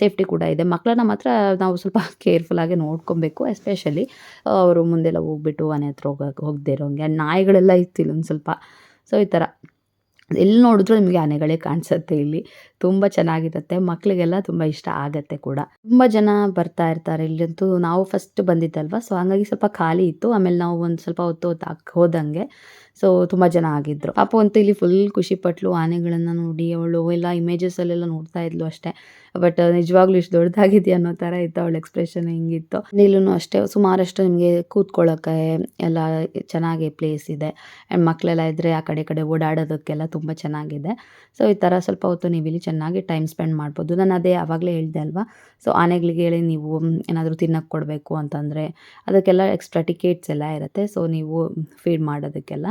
ಸೇಫ್ಟಿ ಕೂಡ ಇದೆ. ಮಕ್ಕಳನ್ನ ಮಾತ್ರ ನಾವು ಸ್ವಲ್ಪ ಕೇರ್ಫುಲ್ಲಾಗಿ ನೋಡ್ಕೊಬೇಕು ಎಸ್ಪೆಷಲಿ ಅವರು ಮುಂದೆಲ್ಲ ಹೋಗ್ಬಿಟ್ಟು ಮನೆ ಹತ್ರ ಹೋಗಕ್ಕೆ ಹೋಗದೆ ಇರೋಂಗೆ. ಆ್ಯಂಡ್ ನಾಯಿಗಳೆಲ್ಲ ಇತ್ತು ಇಲ್ಲೊಂದು ಸ್ವಲ್ಪ. ಸೊ ಈ ಥರ ಎಲ್ಲಿ ನೋಡಿದ್ರು ನಿಮಗೆ ಆನೆಗಳೇ ಕಾಣಿಸುತ್ತೆ ಇಲ್ಲಿ. ತುಂಬ ಚೆನ್ನಾಗಿರುತ್ತೆ. ಮಕ್ಕಳಿಗೆಲ್ಲ ತುಂಬ ಇಷ್ಟ ಆಗತ್ತೆ ಕೂಡ. ತುಂಬ ಜನ ಬರ್ತಾ ಇರ್ತಾರೆ. ಇಲ್ಲಂತೂ ನಾವು ಫಸ್ಟ್ ಬಂದಿದ್ದಲ್ವ? ಸೊ ಹಂಗಾಗಿ ಸ್ವಲ್ಪ ಖಾಲಿ ಇತ್ತು. ಆಮೇಲೆ ನಾವು ಒಂದು ಸ್ವಲ್ಪ ಹೊತ್ತು ಹೊತ್ತು ಹೋದಂಗೆ. ಸೊ ತುಂಬ ಜನ ಆಗಿದ್ರು. ಪಾಪ ಅಂತೂ ಇಲ್ಲಿ ಫುಲ್ ಖುಷಿ ಪಟ್ಲು ಆನೆಗಳನ್ನು ನೋಡಿ, ಅವಳು ಎಲ್ಲ ಇಮೇಜಸಲ್ಲೆಲ್ಲ ನೋಡ್ತಾ ಇದ್ಲು ಅಷ್ಟೇ. ಬಟ್ ನಿಜವಾಗ್ಲೂ ಇಷ್ಟು ದೊಡ್ಡದಾಗಿದೆಯಾ ಅನ್ನೋ ಥರ ಇತ್ತು ಅವಳ ಎಕ್ಸ್ಪ್ರೆಷನ್ ಹಿಂಗಿತ್ತು. ನೀಲೂ ಅಷ್ಟೇ, ಸುಮಾರಷ್ಟು ನಿಮಗೆ ಕೂತ್ಕೊಳ್ಳೋಕೆ ಎಲ್ಲ ಚೆನ್ನಾಗಿ ಪ್ಲೇಸ್ ಇದೆ. ಆ್ಯಂಡ್ ಮಕ್ಕಳೆಲ್ಲ ಇದ್ದರೆ ಆ ಕಡೆ ಕಡೆ ಓಡಾಡೋದಕ್ಕೆಲ್ಲ ತುಂಬ ಚೆನ್ನಾಗಿದೆ. ಸೊ ಈ ಥರ ಸ್ವಲ್ಪ ಹೊತ್ತು ನೀವು ಇಲ್ಲಿ ಚೆನ್ನಾಗಿ ಟೈಮ್ ಸ್ಪೆಂಡ್ ಮಾಡ್ಬೋದು. ನಾನು ಅದೇ ಆವಾಗಲೇ ಹೇಳಿದೆ ಅಲ್ವಾ? ಸೊ ಆನೆಗಳಿಗೆ ಹೇಳಿ ನೀವು ಏನಾದರೂ ತಿನ್ನೋಕ್ಕೆ ಕೊಡಬೇಕು ಅಂತಂದರೆ ಅದಕ್ಕೆಲ್ಲ ಎಕ್ಸ್ಟ್ರಾ ಟಿಕೆಟ್ಸ್ ಎಲ್ಲ ಇರುತ್ತೆ. ಸೊ ನೀವು ಫೀಡ್ ಮಾಡೋದಕ್ಕೆಲ್ಲ.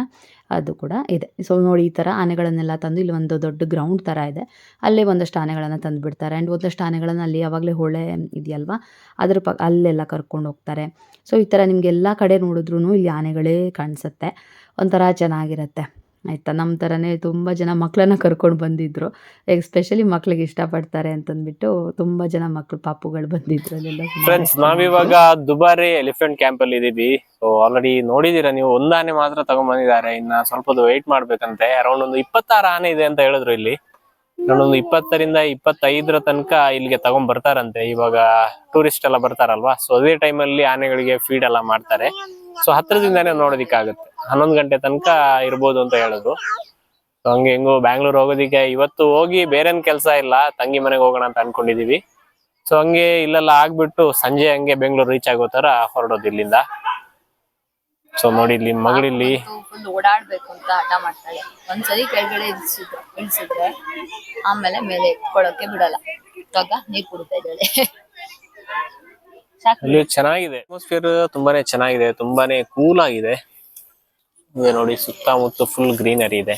ಅದು ಕೂಡ ಇದೆ. ಸೊ ನೋಡಿ ಈ ಥರ ಆನೆಗಳನ್ನೆಲ್ಲ ತಂದು ಇಲ್ಲಿ ಒಂದು ದೊಡ್ಡ ಗ್ರೌಂಡ್ ಥರ ಇದೆ. ಅಲ್ಲೇ ಒಂದಷ್ಟು ಆನೆಗಳನ್ನು ತಂದು ಬಿಡ್ತಾರೆ ಆ್ಯಂಡ್ ಒಂದಷ್ಟು ಆನೆಗಳನ್ನು ಅಲ್ಲಿ ಯಾವಾಗಲೇ ಹೊಳೆ ಇದೆಯಲ್ವಾ, ಅದ್ರ ಪ, ಅಲ್ಲೆಲ್ಲ ಕರ್ಕೊಂಡು ಹೋಗ್ತಾರೆ. ಸೊ ಈ ಥರ ನಿಮ್ಗೆ ಎಲ್ಲ ಕಡೆ ನೋಡಿದ್ರೂ ಇಲ್ಲಿ ಆನೆಗಳೇ ಕಾಣಿಸುತ್ತೆ. ಒಂಥರ ಚೆನ್ನಾಗಿರುತ್ತೆ. ಆಯಿತಾ? ನಮ್ಮ ಥರನೇ ತುಂಬ ಜನ ಮಕ್ಕಳನ್ನ ಕರ್ಕೊಂಡು ಬಂದಿದ್ರು. ಎಸ್ಪೆಷಲಿ ಮಕ್ಳಿಗೆ ಇಷ್ಟಪಡ್ತಾರೆ ಅಂತಂದ್ಬಿಟ್ಟು ತುಂಬ ಜನ ಮಕ್ಕಳು ಪಾಪುಗಳು ಬಂದಿದ್ರು ಅಲ್ಲೆಲ್ಲ ಫ್ರೆಂಡ್ಸ್ ನಾವಿವಾಗ ದುಬಾರಿ ಎಲಿಫೆಂಟ್ ಕ್ಯಾಂಪ್ ಅಲ್ಲಿ ಇದೀವಿ. ಸೊ ಆಲ್ರೆಡಿ ನೋಡಿದೀರಾ ನೀವು? ಒಂದಾನೆ ಆನೆ ಮಾತ್ರ ತಗೊಂಡ್ ಬಂದಿದ್ದಾರೆ ಇನ್ನ ಸ್ವಲ್ಪ ವೇಟ್ ಮಾಡ್ಬೇಕಂತೆ. ಅರೌಂಡ್ ಒಂದು ಇಪ್ಪತ್ತಾರು ಆನೆ ಇದೆ ಅಂತ ಹೇಳಿದ್ರು ಇಲ್ಲಿ. ಒಂದು ಇಪ್ಪತ್ತರಿಂದ ಇಪ್ಪತ್ತೈದರ ತನಕ ಇಲ್ಲಿಗೆ ತಗೊಂಡ್ ಬರ್ತಾರಂತೆ ಇವಾಗ ಟೂರಿಸ್ಟ್ ಎಲ್ಲ ಬರ್ತಾರಲ್ವಾ? ಸೊ ಅದೇ ಟೈಮಲ್ಲಿ ಆನೆಗಳಿಗೆ ಫೀಡ್ ಎಲ್ಲ ಮಾಡ್ತಾರೆ. ಸೊ ಹತ್ರದಿಂದಾನೇ ನೋಡೋದಿಕ್ಕಾಗುತ್ತೆ. ಹನ್ನೊಂದು ಗಂಟೆ ತನಕ ಇರ್ಬೋದು ಅಂತ ಹೇಳಿದ್ರು ಸೊ ಹಂಗೆ ಹೆಂಗೋ ಬ್ಯಾಂಗ್ಳೂರ್ ಹೋಗೋದಿಕ್ಕೆ ಇವತ್ತು ಹೋಗಿ ಬೇರೆನ್ ಕೆಲಸ ಇಲ್ಲ, ತಂಗಿ ಮನೆಗೆ ಹೋಗೋಣ ಅಂತ ಅನ್ಕೊಂಡಿದೀವಿ. ಸೊ ಹಂಗೆ ಇಲ್ಲೆಲ್ಲ ಆಗ್ಬಿಟ್ಟು ಸಂಜೆ ಹಂಗೆ ಬೆಂಗಳೂರು ರೀಚ್ ಆಗೋ ತರ ಹೊರಡೋದು ಇಲ್ಲಿಂದ. ಸೊ ನೋಡಿ ಇಲ್ಲಿ ಮಗಳಿಲ್ಲಿ. ಫುಲ್ ಓಡಾಡ್ಬೇಕು ಅಂತ ಹಠ ಮಾಡ್ತಾಳೆ. ಒಂದ್ಸರಿ ಕೆಳಗಡೆ ಇಳಿಸಿದ್ರೆ ಆಮೇಲೆ ಮೇಲೆ ಕೊಡೋಕೆ ಬಿಡಲ್ಲ. ಇವಾಗ ನೀರ್ ಕುಡಿತಾ ಇದ್ದಾಳೆ. ಇಲ್ಲಿ ಚೆನ್ನಾಗಿದೆ. ಅಟ್ಮಾಸ್ಫಿಯರ್ ತುಂಬಾನೇ ಚೆನ್ನಾಗಿದೆ ತುಂಬಾನೇ ಕೂಲ್ ಆಗಿದೆ. ಇದೆ ನೋಡಿ ಸುತ್ತಮುತ್ತ ಫುಲ್ ಗ್ರೀನರಿ ಇದೆ.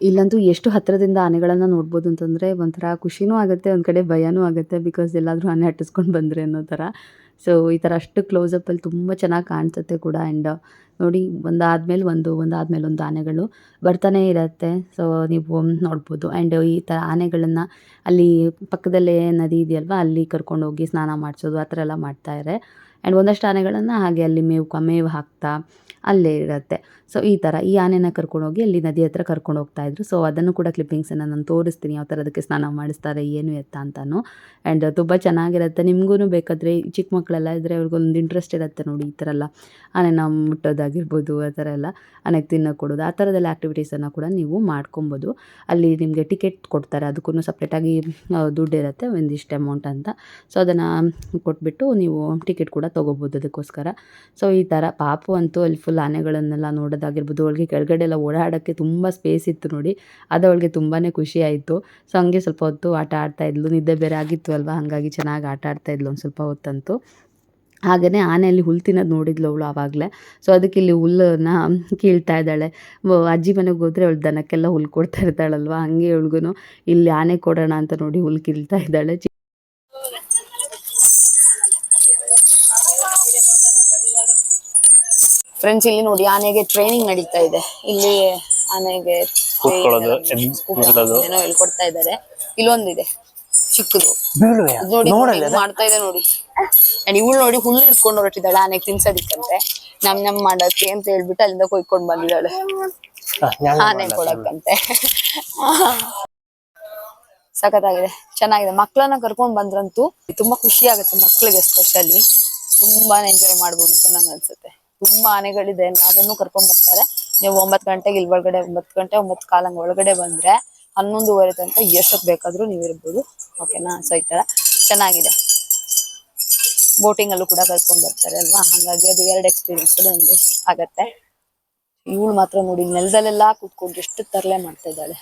ಇಲ್ಲಂತೂ ಎಷ್ಟು ಹತ್ತಿರದಿಂದ ಆನೆಗಳನ್ನ ನೋಡ್ಬೋದು ಅಂತಂದ್ರೆ ಒಂಥರ ಖುಷಿನೂ ಆಗುತ್ತೆ ಒಂದ್ ಕಡೆ ಭಯನೂ ಆಗುತ್ತೆ ಬಿಕಾಸ್ ಎಲ್ಲಾದರೂ ಆನೆ ಹಟ್ಟಿಸ್ಕೊಂಡು ಬಂದ್ರೆ ಅನ್ನೋ ಥರ. ಸೊ ಈ ಥರ ಅಷ್ಟು ಕ್ಲೋಸಪ್ಪಲ್ಲಿ ತುಂಬ ಚೆನ್ನಾಗಿ ಕಾಣಿಸುತ್ತೆ ಕೂಡ. ಆ್ಯಂಡ್ ನೋಡಿ, ಒಂದಾದ್ಮೇಲೆ ಒಂದು ಒಂದಾದ್ಮೇಲೆ ಒಂದು ಆನೆಗಳು ಬರ್ತಾನೆ ಇರುತ್ತೆ. ಸೊ ನೀವು ನೋಡ್ಬೋದು. ಆ್ಯಂಡ್ ಈ ಥರ ಆನೆಗಳನ್ನು ಅಲ್ಲಿ ಪಕ್ಕದಲ್ಲೇ ನದಿ ಇದೆಯಲ್ವ, ಅಲ್ಲಿ ಕರ್ಕೊಂಡೋಗಿ ಸ್ನಾನ ಮಾಡಿಸೋದು, ಆ ಥರ ಎಲ್ಲ ಮಾಡ್ತಾರೆ ಆ್ಯಂಡ್ ಒಂದಷ್ಟು ಆನೆಗಳನ್ನು ಹಾಗೆ ಅಲ್ಲಿ ಮೇವು ಕ ಮೇವು ಹಾಕ್ತಾ ಅಲ್ಲೇ ಇರುತ್ತೆ. ಸೊ ಈ ಥರ ಈ ಆನೆನ ಕರ್ಕೊಂಡೋಗಿ ಅಲ್ಲಿ ನದಿ ಹತ್ರ ಕರ್ಕೊಂಡು ಹೋಗ್ತಾ ಇದ್ರು. ಸೊ ಅದನ್ನು ಕೂಡ ಕ್ಲಿಪ್ಪಿಂಗ್ಸನ್ನು ನಾನು ತೋರಿಸ್ತೀನಿ ಯಾವ ಥರ ಅದಕ್ಕೆ ಸ್ನಾನ ಮಾಡಿಸ್ತಾರೆ, ಏನು ಎತ್ತ ಅಂತಾನು. ಆ್ಯಂಡ್ ತುಂಬ ಚೆನ್ನಾಗಿರುತ್ತೆ. ನಿಮಗೂ ಬೇಕಾದರೆ ಚಿಕ್ಕ ಮಕ್ಕಳೆಲ್ಲ ಇದ್ದರೆ ಅವ್ರಿಗೊಂದು ಇಂಟ್ರೆಸ್ಟ್ ಇರುತ್ತೆ ನೋಡಿ, ಈ ಥರ ಎಲ್ಲ. ಆನೆನ ಮುಟ್ಟೋದಾಗಿರ್ಬೋದು, ಆ ಥರ ಎಲ್ಲ. ಆನೆಗೆ ತಿನ್ನೋಕೆ ಕೊಡೋದು, ಆ ಥರದ್ದೆಲ್ಲ ಆ್ಯಕ್ಟಿವಿಟೀಸನ್ನು ಕೂಡ ನೀವು ಮಾಡ್ಕೊಬೋದು. ಅಲ್ಲಿ ನಿಮಗೆ ಟಿಕೆಟ್ ಕೊಡ್ತಾರೆ. ಅದಕ್ಕೂ ಸಪ್ರೇಟಾಗಿ ದುಡ್ಡು ಇರುತ್ತೆ ಒಂದಿಷ್ಟು ಅಮೌಂಟ್ ಅಂತ. ಸೊ ಅದನ್ನು ಕೊಟ್ಬಿಟ್ಟು ನೀವು ಟಿಕೆಟ್ ಕೂಡ ತೊಗೋಬೋದು ಅದಕ್ಕೋಸ್ಕರ. ಸೊ ಈ ಥರ ಪಾಪು ಅಂತೂ ಅಲ್ಲಿ ಫುಲ್ ಆನೆಗಳನ್ನೆಲ್ಲ ನೋಡೋದಾಗಿರ್ಬೋದು, ಅವಳಿಗೆ ಕೆಳಗಡೆ ಎಲ್ಲ ಓಡಾಡೋಕ್ಕೆ ತುಂಬ ಸ್ಪೇಸ್ ಇತ್ತು ನೋಡಿ, ಅದು ಅವಳಿಗೆ ತುಂಬಾ ಖುಷಿ ಆಯಿತು. ಸೊ ಹಂಗೆ ಸ್ವಲ್ಪ ಹೊತ್ತು ಆಟ ಆಡ್ತಾ ಇದ್ಲು, ನಿದ್ದೆ ಬೇರೆ ಆಗಿತ್ತು ಅಲ್ವಾ, ಹಾಗಾಗಿ ಚೆನ್ನಾಗಿ ಆಟ ಆಡ್ತಾ ಇದ್ಲು ಒಂದು ಸ್ವಲ್ಪ ಹೊತ್ತಂತೂ. ಹಾಗೆಯೇ ಆನೆಯಲ್ಲಿ ಹುಲ್ ತಿನ್ನೋದು ನೋಡಿದ್ಲು ಅವಳು ಆವಾಗಲೇ. ಸೊ ಅದಕ್ಕೆ ಇಲ್ಲಿ ಹುಲ್ಲನ್ನ ಕೀಳ್ತಾ ಇದ್ದಾಳೆ. ಅಜ್ಜಿ ಮನೆಗೆ ಹೋದರೆ ಅವಳು ದನಕ್ಕೆಲ್ಲ ಹುಲ್ಲು ಕೊಡ್ತಾ ಇರ್ತಾಳಲ್ವ, ಹಂಗೆ ಅವಳಿಗೂ ಇಲ್ಲಿ ಆನೆ ಕೊಡೋಣ ಅಂತ ನೋಡಿ ಹುಲ್ಲು ಕೀಳ್ತಾ ಇದ್ದಾಳೆ. ಫ್ರೆಂಡ್ಸ್ ಇಲ್ಲಿ ನೋಡಿ ಆನೆಗೆ ಟ್ರೈನಿಂಗ್ ನಡೀತಾ ಇದೆ. ಇಲ್ಲಿ ಆನೆಗೆ. ಏನೋ ಹೇಳ್ಕೊಡ್ತಾ ಇದ್ದಾರೆ. ಇಲ್ಲೊಂದಿದೆ ಚಿಕ್ಕದು. ನೋಡಿ ಮಾಡ್ತಾ ಇದೆ ನೋಡಿ. ಅಂಡ್ ಇವಳು ನೋಡಿ ಹುಲ್ಲು ಹಿಡ್ಕೊಂಡು ಹೊರಟಿದ್ದಾಳೆ ಆನೆ ತಿನ್ಸೋದಿಕ್ಕಂತೆ. ನಮ್ ನಮ್ ಮಾಡಕ್ಕೆ ಅಂತ ಹೇಳ್ಬಿಟ್ಟು ಅಲ್ಲಿಂದ ಕೊಯ್ಕೊಂಡ್ ಬಂದಿದ್ದಾಳೆ. ಆನೆ ಕೊಡಕ್ಕಂತೆ. ಸಖತ್ತಾಗಿದೆ ಚೆನ್ನಾಗಿದೆ. ಮಕ್ಕಳನ್ನ ಕರ್ಕೊಂಡ್ ಬಂದ್ರಂತೂ ತುಂಬಾ ಖುಷಿ ಆಗುತ್ತೆ ಮಕ್ಳಿಗೆ ಸ್ಪೆಷಲಿ ತುಂಬಾನೇ ಎಂಜಾಯ್ ಮಾಡ್ಬೋದು ಅಂತ ನಂಗೆ ಅನ್ಸುತ್ತೆ ತುಂಬಾ ಆನೆಗಳಿದೆ ಅದನ್ನು ಕರ್ಕೊಂಡ್ ಬರ್ತಾರೆ. ನೀವು ಒಂಬತ್ತು ಗಂಟೆಗೆ ಇಲ್ಲಿ ಒಳಗಡೆ ಒಂಬತ್ತು ಗಂಟೆ ಒಂಬತ್ತು ಕಾಲಂಗ್ ಒಳಗಡೆ ಬಂದ್ರೆ ಹನ್ನೊಂದುವರೆ ತನಕ ಎಷ್ಟು ಬೇಕಾದ್ರೂ ನೀವು ಇರ್ಬೋದು. ಓಕೆನಾ ಸೊ ಈ ತರ ಚೆನ್ನಾಗಿದೆ. ಬೋಟಿಂಗ್ ಅಲ್ಲೂ ಕೂಡ ಕರ್ಕೊಂಡ್ ಬರ್ತಾರೆ ಅಲ್ವಾ? ಹಂಗಾಗಿ ಅದು ಎರಡು ಎಕ್ಸ್ಪೀರಿಯನ್ಸ್ ನಿಮ್ಗೆ ಆಗತ್ತೆ. ಇವಳು ಮಾತ್ರ ನೋಡಿ ನೆಲದಲ್ಲೆಲ್ಲ ಕುತ್ಕೊಂಡು ಎಷ್ಟು ತರಲೆ ಮಾಡ್ತಾ ಇದ್ದಾಳೆ.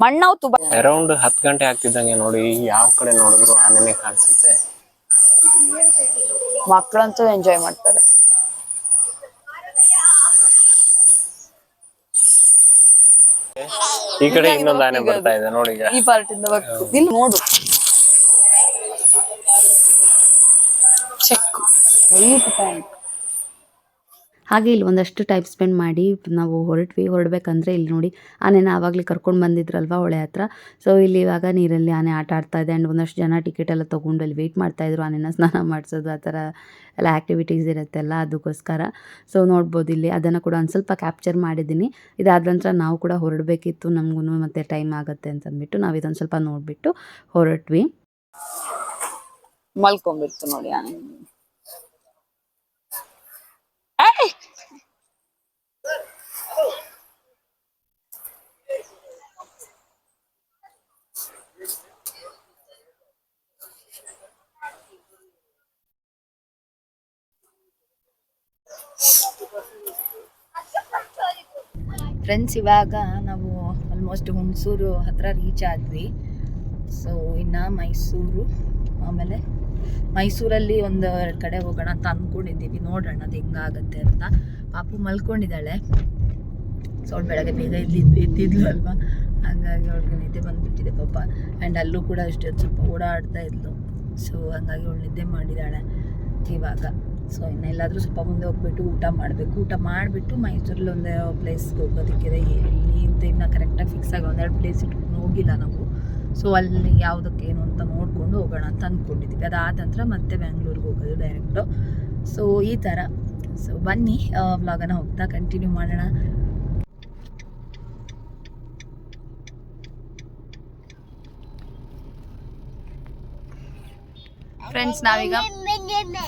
ಮಣ್ಣಾವ್ ತುಂಬಾ ಅರೌಂಡ್ ಹತ್ತು ಗಂಟೆ ಆಗ್ತಿದ್ದಂಗೆ ನೋಡಿ ಯಾವ ಕಡೆ ನೋಡಿದ್ರು ಆನೆನೆ ಕಾಣಿಸುತ್ತೆ. ಮಕ್ಕಳಂತೂ ಎಂಜಾಯ್ ಮಾಡ್ತಾರೆ. ಈ ಕಡೆ ಇನ್ನೊಂದು ಆನೆ ಬರ್ತಾ ಇದೆ, ನೋಡಿ ಈಗ. ಈ ಪಾರ್ಟ್ ಇಂದ ನೋಡು. ಚೆಕ್ ವೈಟ್ ಪ್ಯಾಂಟ್ ಹಾಗೆ ಇಲ್ಲಿ ಒಂದಷ್ಟು ಟೈಮ್ ಸ್ಪೆಂಡ್ ಮಾಡಿ ನಾವು ಹೊರಟ್ವಿ. ಹೊರಡ್ಬೇಕಂದ್ರೆ ಇಲ್ಲಿ ನೋಡಿ ಆನೆನ ಆವಾಗಲೇ ಕರ್ಕೊಂಡು ಬಂದಿದ್ರಲ್ವ ಹೊಳೆ ಹತ್ರ. ಸೊ ಇಲ್ಲಿ ಇವಾಗ ನೀರಲ್ಲಿ ಆನೆ ಆಟ ಆಡ್ತಾ ಇದೆ ಆ್ಯಂಡ್ ಒಂದಷ್ಟು ಜನ ಟಿಕೆಟ್ ಎಲ್ಲ ತೊಗೊಂಡು ಅಲ್ಲಿ ವೆಯ್ಟ್ ಮಾಡ್ತಾಯಿದ್ರು ಆನೆನ ಸ್ನಾನ ಮಾಡಿಸೋದು ಆ ಥರ ಎಲ್ಲ ಆ್ಯಕ್ಟಿವಿಟೀಸ್ ಇರುತ್ತೆಲ್ಲ ಅದಕ್ಕೋಸ್ಕರ. ಸೊ ನೋಡ್ಬೋದು ಇಲ್ಲಿ. ಅದನ್ನು ಕೂಡ ಒಂದು ಸ್ವಲ್ಪ ಕ್ಯಾಪ್ಚರ್ ಮಾಡಿದ್ದೀನಿ. ಇದಾದ ನಂತರ ನಾವು ಕೂಡ ಹೊರಡಬೇಕಿತ್ತು. ನಮಗೂ ಮತ್ತೆ ಟೈಮ್ ಆಗುತ್ತೆ ಅಂತಂದ್ಬಿಟ್ಟು ನಾವು ಇದೊಂದು ಸ್ವಲ್ಪ ನೋಡಿಬಿಟ್ಟು ಹೊರಟ್ವಿ. ಮಲ್ಕೊಂಡ್ಬಿಡ್ತು ನೋಡಿ ಆನೆ. ಫ್ರೆಂಡ್ಸ್ ಇವಾಗ ನಾವು ಆಲ್ಮೋಸ್ಟ್ ಹುಣಸೂರು ಹತ್ರ ರೀಚ್ ಆದ್ವಿ. ಸೊ ಇನ್ನು ಮೈಸೂರು, ಆಮೇಲೆ ಮೈಸೂರಲ್ಲಿ ಒಂದು ಎರಡು ಕಡೆ ಹೋಗೋಣ ಅಂತ ಅಂದ್ಕೊಂಡಿದ್ದೀವಿ ನೋಡೋಣ ಅದು ಹೆಂಗಾಗತ್ತೆ ಅಂತ. ಪಾಪು ಮಲ್ಕೊಂಡಿದ್ದಾಳೆ. ಸೊ ಅವ್ಳು ಬೆಳಗ್ಗೆ ಬೇಗ ಇಲ್ಲಿ ಎದ್ದಿದ್ಲು ಅಲ್ವಾ? ಹಾಗಾಗಿ ಅವಳಿಗೆ ನಿದ್ದೆ ಬಂದುಬಿಟ್ಟಿದೆ ಪಾಪ. ಆ್ಯಂಡ್ ಅಲ್ಲೂ ಕೂಡ ಅಷ್ಟೇ ಒಂದ್ ಸ್ವಲ್ಪ ಓಡಾಡ್ತಾ ಇದ್ಲು. ಸೊ ಹಾಗಾಗಿ ಅವಳು ನಿದ್ದೆ ಮಾಡಿದ್ದಾಳೆ ಇವಾಗ. ಸೊ ಇನ್ನೆಲ್ಲಾದರೂ ಸ್ವಲ್ಪ ಮುಂದೆ ಹೋಗ್ಬಿಟ್ಟು ಊಟ ಮಾಡಬೇಕು. ಊಟ ಮಾಡಿಬಿಟ್ಟು ಮೈಸೂರಲ್ಲಿ ಒಂದೇ ಪ್ಲೇಸ್ಗೆ ಹೋಗೋದಕ್ಕಿದೆ. ಎಲ್ಲಿ ಅಂತ ಇನ್ನು ಕರೆಕ್ಟಾಗಿ ಫಿಕ್ಸ್ ಆಗಿ ಒಂದೆರಡು ಪ್ಲೇಸ್ ಇಟ್ಕೊಂಡು ಹೋಗಿಲ್ಲ ನಾವು. ಸೊ ಅಲ್ಲಿ ಯಾವುದಕ್ಕೆ ಏನು ಅಂತ ನೋಡಿಕೊಂಡು ಹೋಗೋಣ ಅಂತ ಅಂದ್ಕೊಂಡಿದ್ದೀವಿ ಅದಾದ ನಂತರ ಮತ್ತೆ ಬೆಂಗಳೂರಿಗೆ ಹೋಗೋದು ಡೈರೆಕ್ಟು ಸೊ ಈ ಥರ ಸೊ ಬನ್ನಿ ವ್ಲಾಗನ ಹೋಗ್ತಾ ಕಂಟಿನ್ಯೂ ಮಾಡೋಣ. ಫ್ರೆಂಡ್ಸ್ ನಾವೀಗ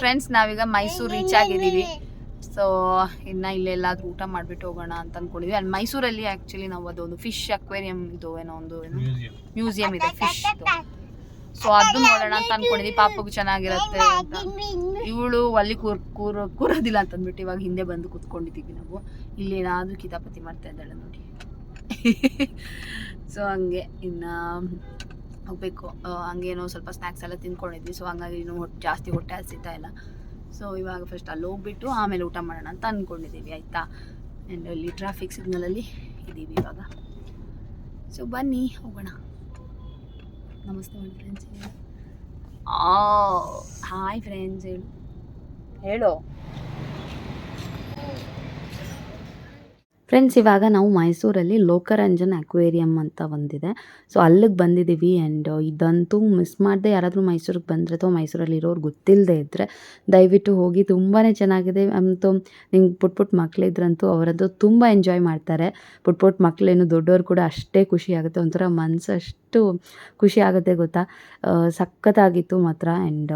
ಫ್ರೆಂಡ್ಸ್ ನಾವೀಗ ಮೈಸೂರು ರೀಚ್ ಆಗಿದ್ದೀವಿ. ಸೊ ಇನ್ನ ಇಲ್ಲೆಲ್ಲಾದ್ರೂ ಊಟ ಮಾಡ್ಬಿಟ್ಟು ಹೋಗೋಣ ಅಂತ ಅನ್ಕೊಂಡಿದ್ವಿ. ಅಂಡ್ ಮೈಸೂರಲ್ಲಿ ಆಕ್ಚುಲಿ ನಾವು ಅದೊಂದು ಫಿಶ್ ಅಕ್ವೇರಿಯಂ ಇದು ಏನೋ ಒಂದು ಏನು ಮ್ಯೂಸಿಯಂ ಇದೆ ಫಿಶ್ ಸೊ ಅದು ನೋಡೋಣ ಅಂತ ಅನ್ಕೊಂಡಿದ್ವಿ. ಪಾಪಗೂ ಚೆನ್ನಾಗಿರುತ್ತೆ ಅಂತ. ಇವಳು ಅಲ್ಲಿ ಕೂರ್ ಕೂರ್ ಕೂರೋದಿಲ್ಲ ಅಂತ ಅಂದ್ಬಿಟ್ಟು ಇವಾಗ ಹಿಂದೆ ಬಂದು ಕೂತ್ಕೊಂಡಿದ್ದೀವಿ ನಾವು. ಇಲ್ಲಿ ಏನಾದ್ರೂ ಕಿತಾಪತಿ ಮಾಡ್ತಾ ಇದ್ದಾಳೆ ನೋಡಿ. (laughs) ಸೊ ಹಂಗೆ. ಇನ್ನ ಹೋಗ್ಬೇಕು. ಆ, ಹಂಗೇನೋ ಸ್ವಲ್ಪ ಸ್ನ್ಯಾಕ್ಸ್ ಎಲ್ಲ ತಿಂದ್ಕೊಂಡಿದ್ವಿ ಸೊ ಹಂಗಾಗಿ ಇನ್ನೂ ಜಾಸ್ತಿ ಹೊಟ್ಟೆ ಹಸಿತಾ ಇಲ್ಲ. ಸೊ ಇವಾಗ ಫಸ್ಟ್ ಅಲ್ಲಿ ಹೋಗ್ಬಿಟ್ಟು ಆಮೇಲೆ ಊಟ ಮಾಡೋಣ ಅಂತ ಅಂದ್ಕೊಂಡಿದ್ದೀವಿ ಆಯಿತಾ? ಆ್ಯಂಡ್ ಅಲ್ಲಿ ಟ್ರಾಫಿಕ್ ಸಿಗ್ನಲಲ್ಲಿ ಇದ್ದೀವಿ ಇವಾಗ. ಸೊ ಬನ್ನಿ ಹೋಗೋಣ. ನಮಸ್ತೆ ಮಾಡಿ ಫ್ರೆಂಡ್ಸ್ ಹಾಯ್ ಫ್ರೆಂಡ್ಸ್ ಹೇಳು. ಹೇಳು? ಫ್ರೆಂಡ್ಸ್ ಇವಾಗ ನಾವು ಮೈಸೂರಲ್ಲಿ ಲೋಕರಂಜನ್ ಅಕ್ವೇರಿಯಂ ಅಂತ ಒಂದಿದೆ. ಸೊ ಅಲ್ಲಿಗೆ ಬಂದಿದ್ದೀವಿ ಆ್ಯಂಡ್ ಇದಂತೂ ಮಿಸ್ ಮಾಡದೆ ಯಾರಾದರೂ ಮೈಸೂರಿಗೆ ಬಂದರೆ ಅಥವಾ ಮೈಸೂರಲ್ಲಿ ಇರೋರು ಗೊತ್ತಿಲ್ಲದೆ ಇದ್ದರೆ ದಯವಿಟ್ಟು ಹೋಗಿ ತುಂಬಾ ಚೆನ್ನಾಗಿದೆ. ಅಂತೂ ನಿಮ್ಗೆ ಪುಟ್ ಪುಟ್ ಮಕ್ಕಳಿದ್ರಂತೂ ಅವರದ್ದು ತುಂಬ ಎಂಜಾಯ್ ಮಾಡ್ತಾರೆ. ಪುಟ್ ಪುಟ್ ಮಕ್ಕಳೇನು ದೊಡ್ಡವ್ರು ಕೂಡ ಅಷ್ಟೇ ಖುಷಿ ಆಗುತ್ತೆ. ಒಂಥರ ಮನಸ್ಸು ಅಷ್ಟು ಖುಷಿ ಆಗುತ್ತೆ ಗೊತ್ತಾ? ಆ, ಸಖತ್ತಾಗಿತ್ತು ಮಾತ್ರ and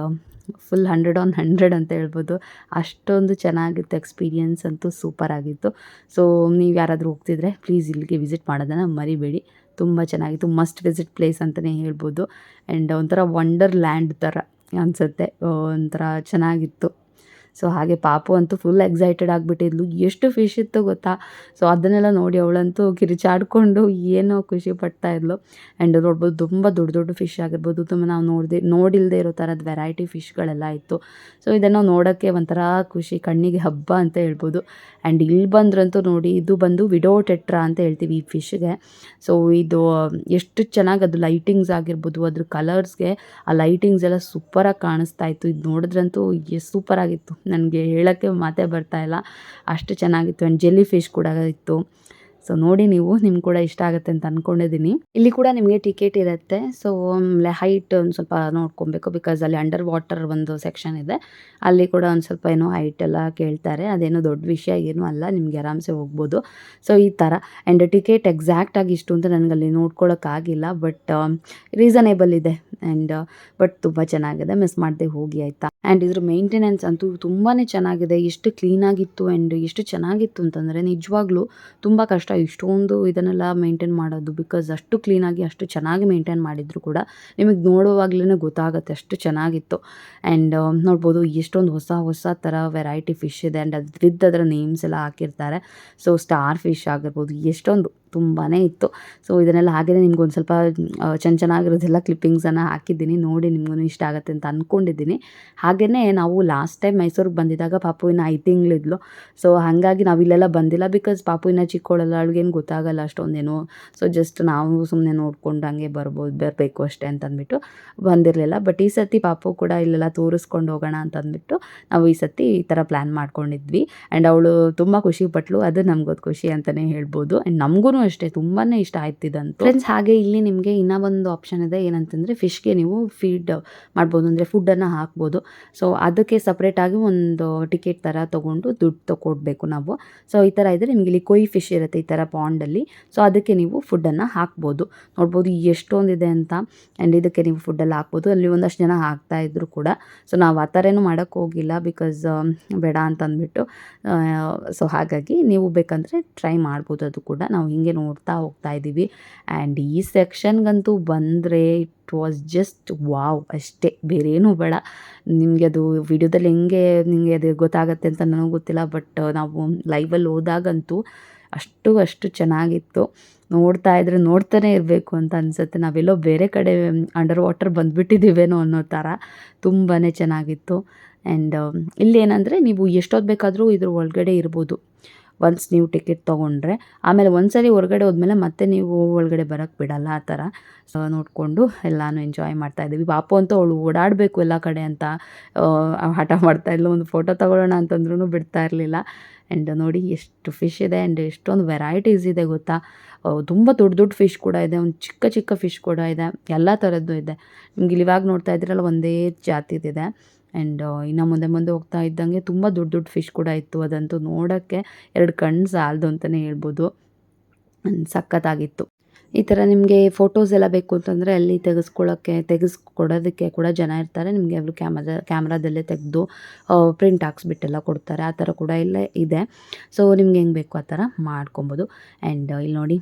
full hundred on hundred ಅಂತ ಹೇಳ್ಬೋದು. ಅಷ್ಟೊಂದು ಚೆನ್ನಾಗಿತ್ತು ಎಕ್ಸ್ಪೀರಿಯನ್ಸ್ ಅಂತೂ ಸೂಪರ್ ಆಗಿತ್ತು. ಸೊ ನೀವು ಯಾರಾದರೂ ಹೋಗ್ತಿದ್ರೆ ಪ್ಲೀಸ್ ಇಲ್ಲಿಗೆ ವಿಸಿಟ್ ಮಾಡೋದನ್ನು ಮರಿಬೇಡಿ. ತುಂಬ ಚೆನ್ನಾಗಿತ್ತು. ಮಸ್ಟ್ ವಿಸಿಟ್ ಪ್ಲೇಸ್ ಅಂತಲೇ ಹೇಳ್ಬೋದು. ಆ್ಯಂಡ್ ಒಂಥರ ವಂಡರ್ ಲ್ಯಾಂಡ್ ಥರ ಅನಿಸುತ್ತೆ. ಒಂಥರ ಚೆನ್ನಾಗಿತ್ತು. ಸೊ ಹಾಗೆ ಪಾಪು ಅಂತೂ ಫುಲ್ ಎಕ್ಸೈಟೆಡ್ ಆಗಿಬಿಟ್ಟಿದ್ಲು. ಎಷ್ಟು ಫಿಶ್ ಇತ್ತು ಗೊತ್ತಾ? ಸೊ ಅದನ್ನೆಲ್ಲ ನೋಡಿ ಅವಳಂತೂ ಕಿರಿಚಾಡಿಕೊಂಡು ಏನೋ ಖುಷಿ ಪಡ್ತಾ ಇದ್ಲು. ಆ್ಯಂಡ್ ನೋಡ್ಬೋದು ತುಂಬ ದೊಡ್ಡ ದೊಡ್ಡ ಫಿಶ್ ಆಗಿರ್ಬೋದು. ತುಂಬ ನಾವು ನೋಡಿದೆ ನೋಡಿಲ್ಲದೆ ಇರೋ ಥರದ ವೆರೈಟಿ ಫಿಶ್ಗಳೆಲ್ಲ ಇತ್ತು. ಸೊ ಇದನ್ನು ನೋಡೋಕ್ಕೆ ಒಂಥರ ಖುಷಿ, ಕಣ್ಣಿಗೆ ಹಬ್ಬ ಅಂತ ಹೇಳ್ಬೋದು. ಆ್ಯಂಡ್ ಇಲ್ಲಿ ಬಂದ್ರಂತೂ ನೋಡಿ, ಇದು ಬಂದು ವಿಡೋ ಟೆಟ್ರಾ ಅಂತ ಹೇಳ್ತೀವಿ ಈ ಫಿಶ್ಗೆ ಸೊ ಇದು, ಎಷ್ಟು ಚೆನ್ನಾಗಿ ಅದು ಲೈಟಿಂಗ್ಸ್ ಆಗಿರ್ಬೋದು, ಅದ್ರ ಕಲರ್ಸ್ಗೆ ಆ ಲೈಟಿಂಗ್ಸ್ ಎಲ್ಲ ಸೂಪರಾಗಿ ಕಾಣಿಸ್ತಾ ಇತ್ತು. ಇದು ನೋಡಿದ್ರಂತೂ ಎಷ್ಟು ಸೂಪರ್ ಆಗಿತ್ತು. ನನಗೆ ಹೇಳೋಕ್ಕೆ ಮಾತೇ ಇಲ್ಲ. ಅಷ್ಟು ಚೆನ್ನಾಗಿತ್ತು. ಆ್ಯಂಡ್ ಜೆಲ್ಲಿ ಫಿಶ್ ಕೂಡ ಇತ್ತು. ಸೊ, ನೋಡಿ ನೀವು ನಿಮ್ಗೆ ಕೂಡ ಇಷ್ಟ ಆಗುತ್ತೆ ಅಂತ ಅಂದ್ಕೊಂಡಿದ್ದೀನಿ ಇಲ್ಲಿ ಕೂಡ ನಿಮಗೆ ಟಿಕೆಟ್ ಇರುತ್ತೆ. ಸೊ, ಆಮೇಲೆ ಹೈಟ್ ಒಂದು ಸ್ವಲ್ಪ ನೋಡ್ಕೊಬೇಕು. ಬಿಕಾಸ್ ಅಲ್ಲಿ ಅಂಡರ್ ವಾಟರ್ ಒಂದು ಸೆಕ್ಷನ್ ಇದೆ. ಅಲ್ಲಿ ಕೂಡ ಒಂದು ಸ್ವಲ್ಪ ಏನೋ ಹೈಟ್ ಎಲ್ಲ ಕೇಳ್ತಾರೆ. ಅದೇನೋ ದೊಡ್ಡ ವಿಷಯ, ಏನೂ ಅಲ್ಲ. ನಿಮಗೆ ಆರಾಮ್ಸೆ ಹೋಗ್ಬೋದು. ಸೊ, ಈ ಥರ. ಆ್ಯಂಡ್ ಟಿಕೆಟ್ ಎಕ್ಸಾಕ್ಟ್ ಆಗಿ ಇಷ್ಟು ಅಂತ ನನಗೆ ಅಲ್ಲಿ ನೋಡ್ಕೊಳ್ಳೋಕ್ಕಾಗಿಲ್ಲ ಬಟ್, ರೀಸನೇಬಲ್ ಇದೆ. ಆ್ಯಂಡ್, ಬಟ್ ತುಂಬ ಚೆನ್ನಾಗಿದೆ. ಮಿಸ್ ಮಾಡದೆ ಹೋಗಿ, ಆಯಿತಾ? ಆ್ಯಂಡ್ ಇದ್ರ ಮೇಂಟೆನೆನ್ಸ್ ಅಂತೂ ತುಂಬಾ ಚೆನ್ನಾಗಿದೆ. ಎಷ್ಟು ಕ್ಲೀನಾಗಿತ್ತು ಆ್ಯಂಡ್ ಎಷ್ಟು ಚೆನ್ನಾಗಿತ್ತು ಅಂತಂದರೆ ನಿಜವಾಗ್ಲೂ ತುಂಬ ಕಷ್ಟ. ಇಷ್ಟೊಂದು ಇದನ್ನೆಲ್ಲ ಮೇಂಟೈನ್ ಮಾಡೋದು ಬಿಕಾಸ್ ಅಷ್ಟು ಕ್ಲೀನಾಗಿ ಅಷ್ಟು ಚೆನ್ನಾಗಿ ಮೇಂಟೈನ್ ಮಾಡಿದ್ರು ಕೂಡ ನಿಮಗೆ ನೋಡುವಾಗ್ಲೇ ಗೊತ್ತಾಗುತ್ತೆ ಅಷ್ಟು ಚೆನ್ನಾಗಿತ್ತು. ಆ್ಯಂಡ್ ನೋಡ್ಬೋದು ಎಷ್ಟೊಂದು ಹೊಸ ಹೊಸ ಥರ ವೆರೈಟಿ ಫಿಶ್ ಇದೆ. ಆ್ಯಂಡ್ ಅದು ವಿತ್ ಅದರ ನೇಮ್ಸ್ ಎಲ್ಲ ಹಾಕಿರ್ತಾರೆ. ಸೊ ಸ್ಟಾರ್ ಫಿಶ್ ಆಗಿರ್ಬೋದು, ಎಷ್ಟೊಂದು ತುಂಬಾ ಇತ್ತು. ಸೊ ಇದನ್ನೆಲ್ಲ ಹಾಗೆಯೇ ನಿಮ್ಗೊಂದು ಸ್ವಲ್ಪ ಚೆನ್ನ ಚೆನ್ನಾಗಿರೋದೆಲ್ಲ ಕ್ಲಿಪ್ಪಿಂಗ್ಸನ್ನು ಹಾಕಿದ್ದೀನಿ. ನೋಡಿ ನಿಮಗೂ ಇಷ್ಟ ಆಗುತ್ತೆ ಅಂತ ಅಂದ್ಕೊಂಡಿದ್ದೀನಿ ಹಾಗೆಯೇ ನಾವು ಲಾಸ್ಟ್ ಟೈಮ್ ಮೈಸೂರಿಗೆ ಬಂದಿದ್ದಾಗ ಪಾಪು ಇನ್ನು ಐದು ತಿಂಗಳಿದ್ಲು. ಸೊ ಹಾಗಾಗಿ ನಾವು ಇಲ್ಲೆಲ್ಲ ಬಂದಿಲ್ಲ ಬಿಕಾಸ್ ಪಾಪು ಇನ್ನು ಚಿಕ್ಕವಳಲ್ಲ ಅವಳಿಗೇನು ಗೊತ್ತಾಗಲ್ಲ ಅಷ್ಟೊಂದೇನು. ಸೊ ಜಸ್ಟ್ ನಾವು ಸುಮ್ಮನೆ ನೋಡ್ಕೊಂಡು ಹಂಗೆ ಬರ್ಬೋದು, ಬರಬೇಕು ಅಷ್ಟೇ ಅಂತಂದ್ಬಿಟ್ಟು ಬಂದಿರಲಿಲ್ಲ. ಬಟ್ ಈ ಸತಿ ಪಾಪು ಕೂಡ ಇಲ್ಲೆಲ್ಲ ತೋರಿಸ್ಕೊಂಡು ಹೋಗೋಣ ಅಂತಂದ್ಬಿಟ್ಟು ನಾವು ಈ ಸತಿ ಈ ಥರ ಪ್ಲ್ಯಾನ್ ಮಾಡ್ಕೊಂಡಿದ್ವಿ. ಆ್ಯಂಡ್ ಅವಳು ತುಂಬ ಖುಷಿ ಪಟ್ಲು. ಅದು ನಮ್ಗೊಂದು ಖುಷಿ ಅಂತಲೇ ಹೇಳ್ಬೋದು. ಆ್ಯಂಡ್ ನಮಗೂ ಅಷ್ಟೇ ತುಂಬಾ ಇಷ್ಟ ಆಯ್ತಿದಂತು ಫ್ರೆಂಡ್ಸ್ ಹಾಗೆ ಇಲ್ಲಿ ನಿಮಗೆ ಇನ್ನೂ ಒಂದು ಆಪ್ಷನ್ ಇದೆ, ಏನಂತಂದರೆ ಫಿಶ್ಗೆ ನೀವು ಫೀಡ್ ಮಾಡ್ಬೋದು, ಅಂದರೆ ಫುಡ್ಡನ್ನು ಹಾಕ್ಬೋದು. ಸೊ ಅದಕ್ಕೆ ಸಪ್ರೇಟಾಗಿ ಒಂದು ಟಿಕೆಟ್ ಥರ ತೊಗೊಂಡು ದುಡ್ಡು ತಗೊಡ್ಬೇಕು ನಾವು. ಸೊ ಈ ಥರ ಇದ್ದರೆ ನಿಮಗೆ ಇಲ್ಲಿ ಕೊಯ್ ಫಿಶ್ ಇರುತ್ತೆ ಈ ಥರ ಪಾಂಡಲ್ಲಿ ಸೊ ಅದಕ್ಕೆ ನೀವು ಫುಡ್ಡನ್ನು ಹಾಕ್ಬೋದು. ನೋಡ್ಬೋದು ಎಷ್ಟೊಂದಿದೆ ಅಂತ ಆ್ಯಂಡ್ ಇದಕ್ಕೆ ನೀವು ಫುಡ್ಡೆಲ್ಲ ಹಾಕ್ಬೋದು. ಅಲ್ಲಿ ಒಂದಷ್ಟು ಜನ ಹಾಕ್ತಾ ಇದ್ರು ಕೂಡ. ಸೊ ನಾವು ಆ ಥರ ಏನು ಮಾಡೋಕ್ಕೆ ಹೋಗಿಲ್ಲ ಬಿಕಾಸ್ ಬೇಡ ಅಂತ ಅಂದ್ಬಿಟ್ಟು ಸೊ ಹಾಗಾಗಿ ನೀವು ಬೇಕಂದರೆ ಟ್ರೈ ಮಾಡ್ಬೋದು ಅದು ಕೂಡ. ನಾವು ಹೀಗೆ ನೋಡ್ತಾ ಹೋಗ್ತಾ ಇದ್ದೀವಿ. ಆ್ಯಂಡ್ ಈ ಸೆಕ್ಷನ್ಗಂತೂ ಬಂದರೆ ಇಟ್ ವಾಸ್ ಜಸ್ಟ್ ವಾವ್ ಅಷ್ಟೇ. ಬೇರೇನೂ ಬೇಡ. ನಿಮಗೆ ಅದು ವಿಡಿಯೋದಲ್ಲಿ ಹೆಂಗೆ, ನಿಮಗೆ ಅದು ಗೊತ್ತಾಗುತ್ತೆ ಅಂತ ನನಗೆ ಗೊತ್ತಿಲ್ಲ. ಬಟ್ ನಾವು ಲೈವಲ್ಲಿ ಹೋದಾಗಂತೂ ಅಷ್ಟು ಅಷ್ಟು ಚೆನ್ನಾಗಿತ್ತು. ನೋಡ್ತಾ ಇದ್ರೆ ನೋಡ್ತಾನೆ ಇರಬೇಕು ಅಂತ ಅನಿಸುತ್ತೆ. ನಾವೆಲ್ಲೋ ಬೇರೆ ಕಡೆ ಅಂಡರ್ ವಾಟರ್ ಬಂದುಬಿಟ್ಟಿದ್ದೀವೇನೋ ಅನ್ನೋ ಥರ ತುಂಬಾ ಚೆನ್ನಾಗಿತ್ತು. ಆ್ಯಂಡ್ ಇಲ್ಲೇನಂದರೆ ನೀವು ಎಷ್ಟೊತ್ತು ಬೇಕಾದರೂ ಇದ್ರ ಒಳಗಡೆ ಇರ್ಬೋದು. ಒನ್ಸ್ ನೀವು ಟಿಕೆಟ್ ತೊಗೊಂಡ್ರೆ, ಆಮೇಲೆ ಒಂದ್ಸರಿ ಹೊರಗಡೆ ಹೋದ್ಮೇಲೆ ಮತ್ತೆ ನೀವು ಒಳಗಡೆ ಬರೋಕ್ಕೆ ಬಿಡಲ್ಲ ಆ ಥರ. ಸೊ ನೋಡಿಕೊಂಡು ಎಲ್ಲನೂ ಎಂಜಾಯ್ ಮಾಡ್ತಾ ಇದ್ದೀವಿ. ಪಾಪು ಅಂತೂ ಅವಳು ಓಡಾಡಬೇಕು ಎಲ್ಲ ಕಡೆ ಅಂತ ಹಠ ಮಾಡ್ತಾ ಇಲ್ಲ ಒಂದು ಫೋಟೋ ತಗೊಳ್ಳೋಣ ಅಂತಂದ್ರೂ ಬಿಡ್ತಾ ಇರಲಿಲ್ಲ. ಆ್ಯಂಡ್ ನೋಡಿ ಎಷ್ಟು ಫಿಶ್ ಇದೆ ಆ್ಯಂಡ್ ಎಷ್ಟೊಂದು ವೆರೈಟೀಸ್ ಇದೆ ಗೊತ್ತಾ. ತುಂಬ ದೊಡ್ಡ ದೊಡ್ಡ ಫಿಶ್ ಕೂಡ ಇದೆ. ಒಂದು ಚಿಕ್ಕ ಚಿಕ್ಕ ಫಿಶ್ ಕೂಡ ಇದೆ. ಎಲ್ಲ ಥರದ್ದು ಇದೆ. ನಿಮ್ಗೆ ಇಲ್ಲಿವಾಗ ನೋಡ್ತಾ ಇದ್ರಲ್ಲ ಒಂದೇ ಜಾತಿದಿದೆ. ಆ್ಯಂಡ್ ಇನ್ನು ಮುಂದೆ ಮುಂದೆ ಹೋಗ್ತಾ ಇದ್ದಂಗೆ ತುಂಬ ದೊಡ್ಡ ದೊಡ್ಡ ಫಿಶ್ ಕೂಡ ಇತ್ತು. ಅದಂತೂ ನೋಡೋಕ್ಕೆ ಎರಡು ಕಣ್ಣು ಸಾಲದು ಅಂತಲೇ ಹೇಳ್ಬೋದು. ಸಖತ್ತಾಗಿತ್ತು. ಈ ಥರ ನಿಮಗೆ ಫೋಟೋಸ್ ಎಲ್ಲ ಬೇಕು ಅಂತಂದರೆ ಅಲ್ಲಿ ತೆಗೆಸ್ಕೊಳ್ಳೋಕ್ಕೆ, ತೆಗೆಸ್ಕೊಡೋದಕ್ಕೆ ಕೂಡ ಜನ ಇರ್ತಾರೆ. ನಿಮಗೆ ಅವರು ಕ್ಯಾಮರಾ, ಕ್ಯಾಮ್ರಾದಲ್ಲೇ ತೆಗೆದು ಪ್ರಿಂಟ್ ಹಾಕ್ಸ್ಬಿಟ್ಟೆಲ್ಲ ಕೊಡ್ತಾರೆ. ಆ ಥರ ಕೂಡ ಇಲ್ಲೇ ಇದೆ. ಸೊ ನಿಮ್ಗೆ ಹೆಂಗೆ ಬೇಕು ಆ ಥರ ಮಾಡ್ಕೊಬೋದು. ಆ್ಯಂಡ್ ಇಲ್ಲಿ ನೋಡಿ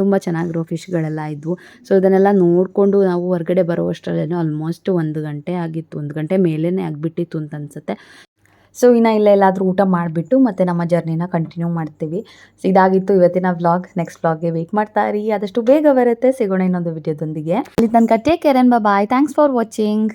ತುಂಬ ಚೆನ್ನಾಗಿರೋ ಫಿಶ್ಗಳೆಲ್ಲ ಇದ್ವು. ಸೊ ಇದನ್ನೆಲ್ಲ ನೋಡಿಕೊಂಡು ನಾವು ಹೊರಗಡೆ ಬರೋ ಅಷ್ಟರಲ್ಲೇನೋ ಆಲ್ಮೋಸ್ಟ್ ಒಂದು ಗಂಟೆ ಆಗಿತ್ತು. ಒಂದು ಗಂಟೆ ಮೇಲೇ ಆಗಿಬಿಟ್ಟಿತ್ತು ಅಂತ ಅನಿಸುತ್ತೆ. ಸೊ ಇನ್ನು ಇಲ್ಲ ಎಲ್ಲಾದರೂ ಊಟ ಮಾಡಿಬಿಟ್ಟು ಮತ್ತೆ ನಮ್ಮ ಜರ್ನಿನ ಕಂಟಿನ್ಯೂ ಮಾಡ್ತೀವಿ. ಸೊ ಇದಾಗಿತ್ತು ಇವತ್ತಿನ ವ್ಲಾಗ್ ನೆಕ್ಸ್ಟ್ ವ್ಲಾಗ್ಗೆ ವೇಟ್ ಮಾಡ್ತಾ ಇರಿ. ಆದಷ್ಟು ಬೇಗ ಬರುತ್ತೆ. ಸಿಗೋಣ ಇನ್ನೊಂದು ವಿಡಿಯೋದೊಂದಿಗೆ ಇಲ್ಲಿ ತನಕ take care and bye thanks for watching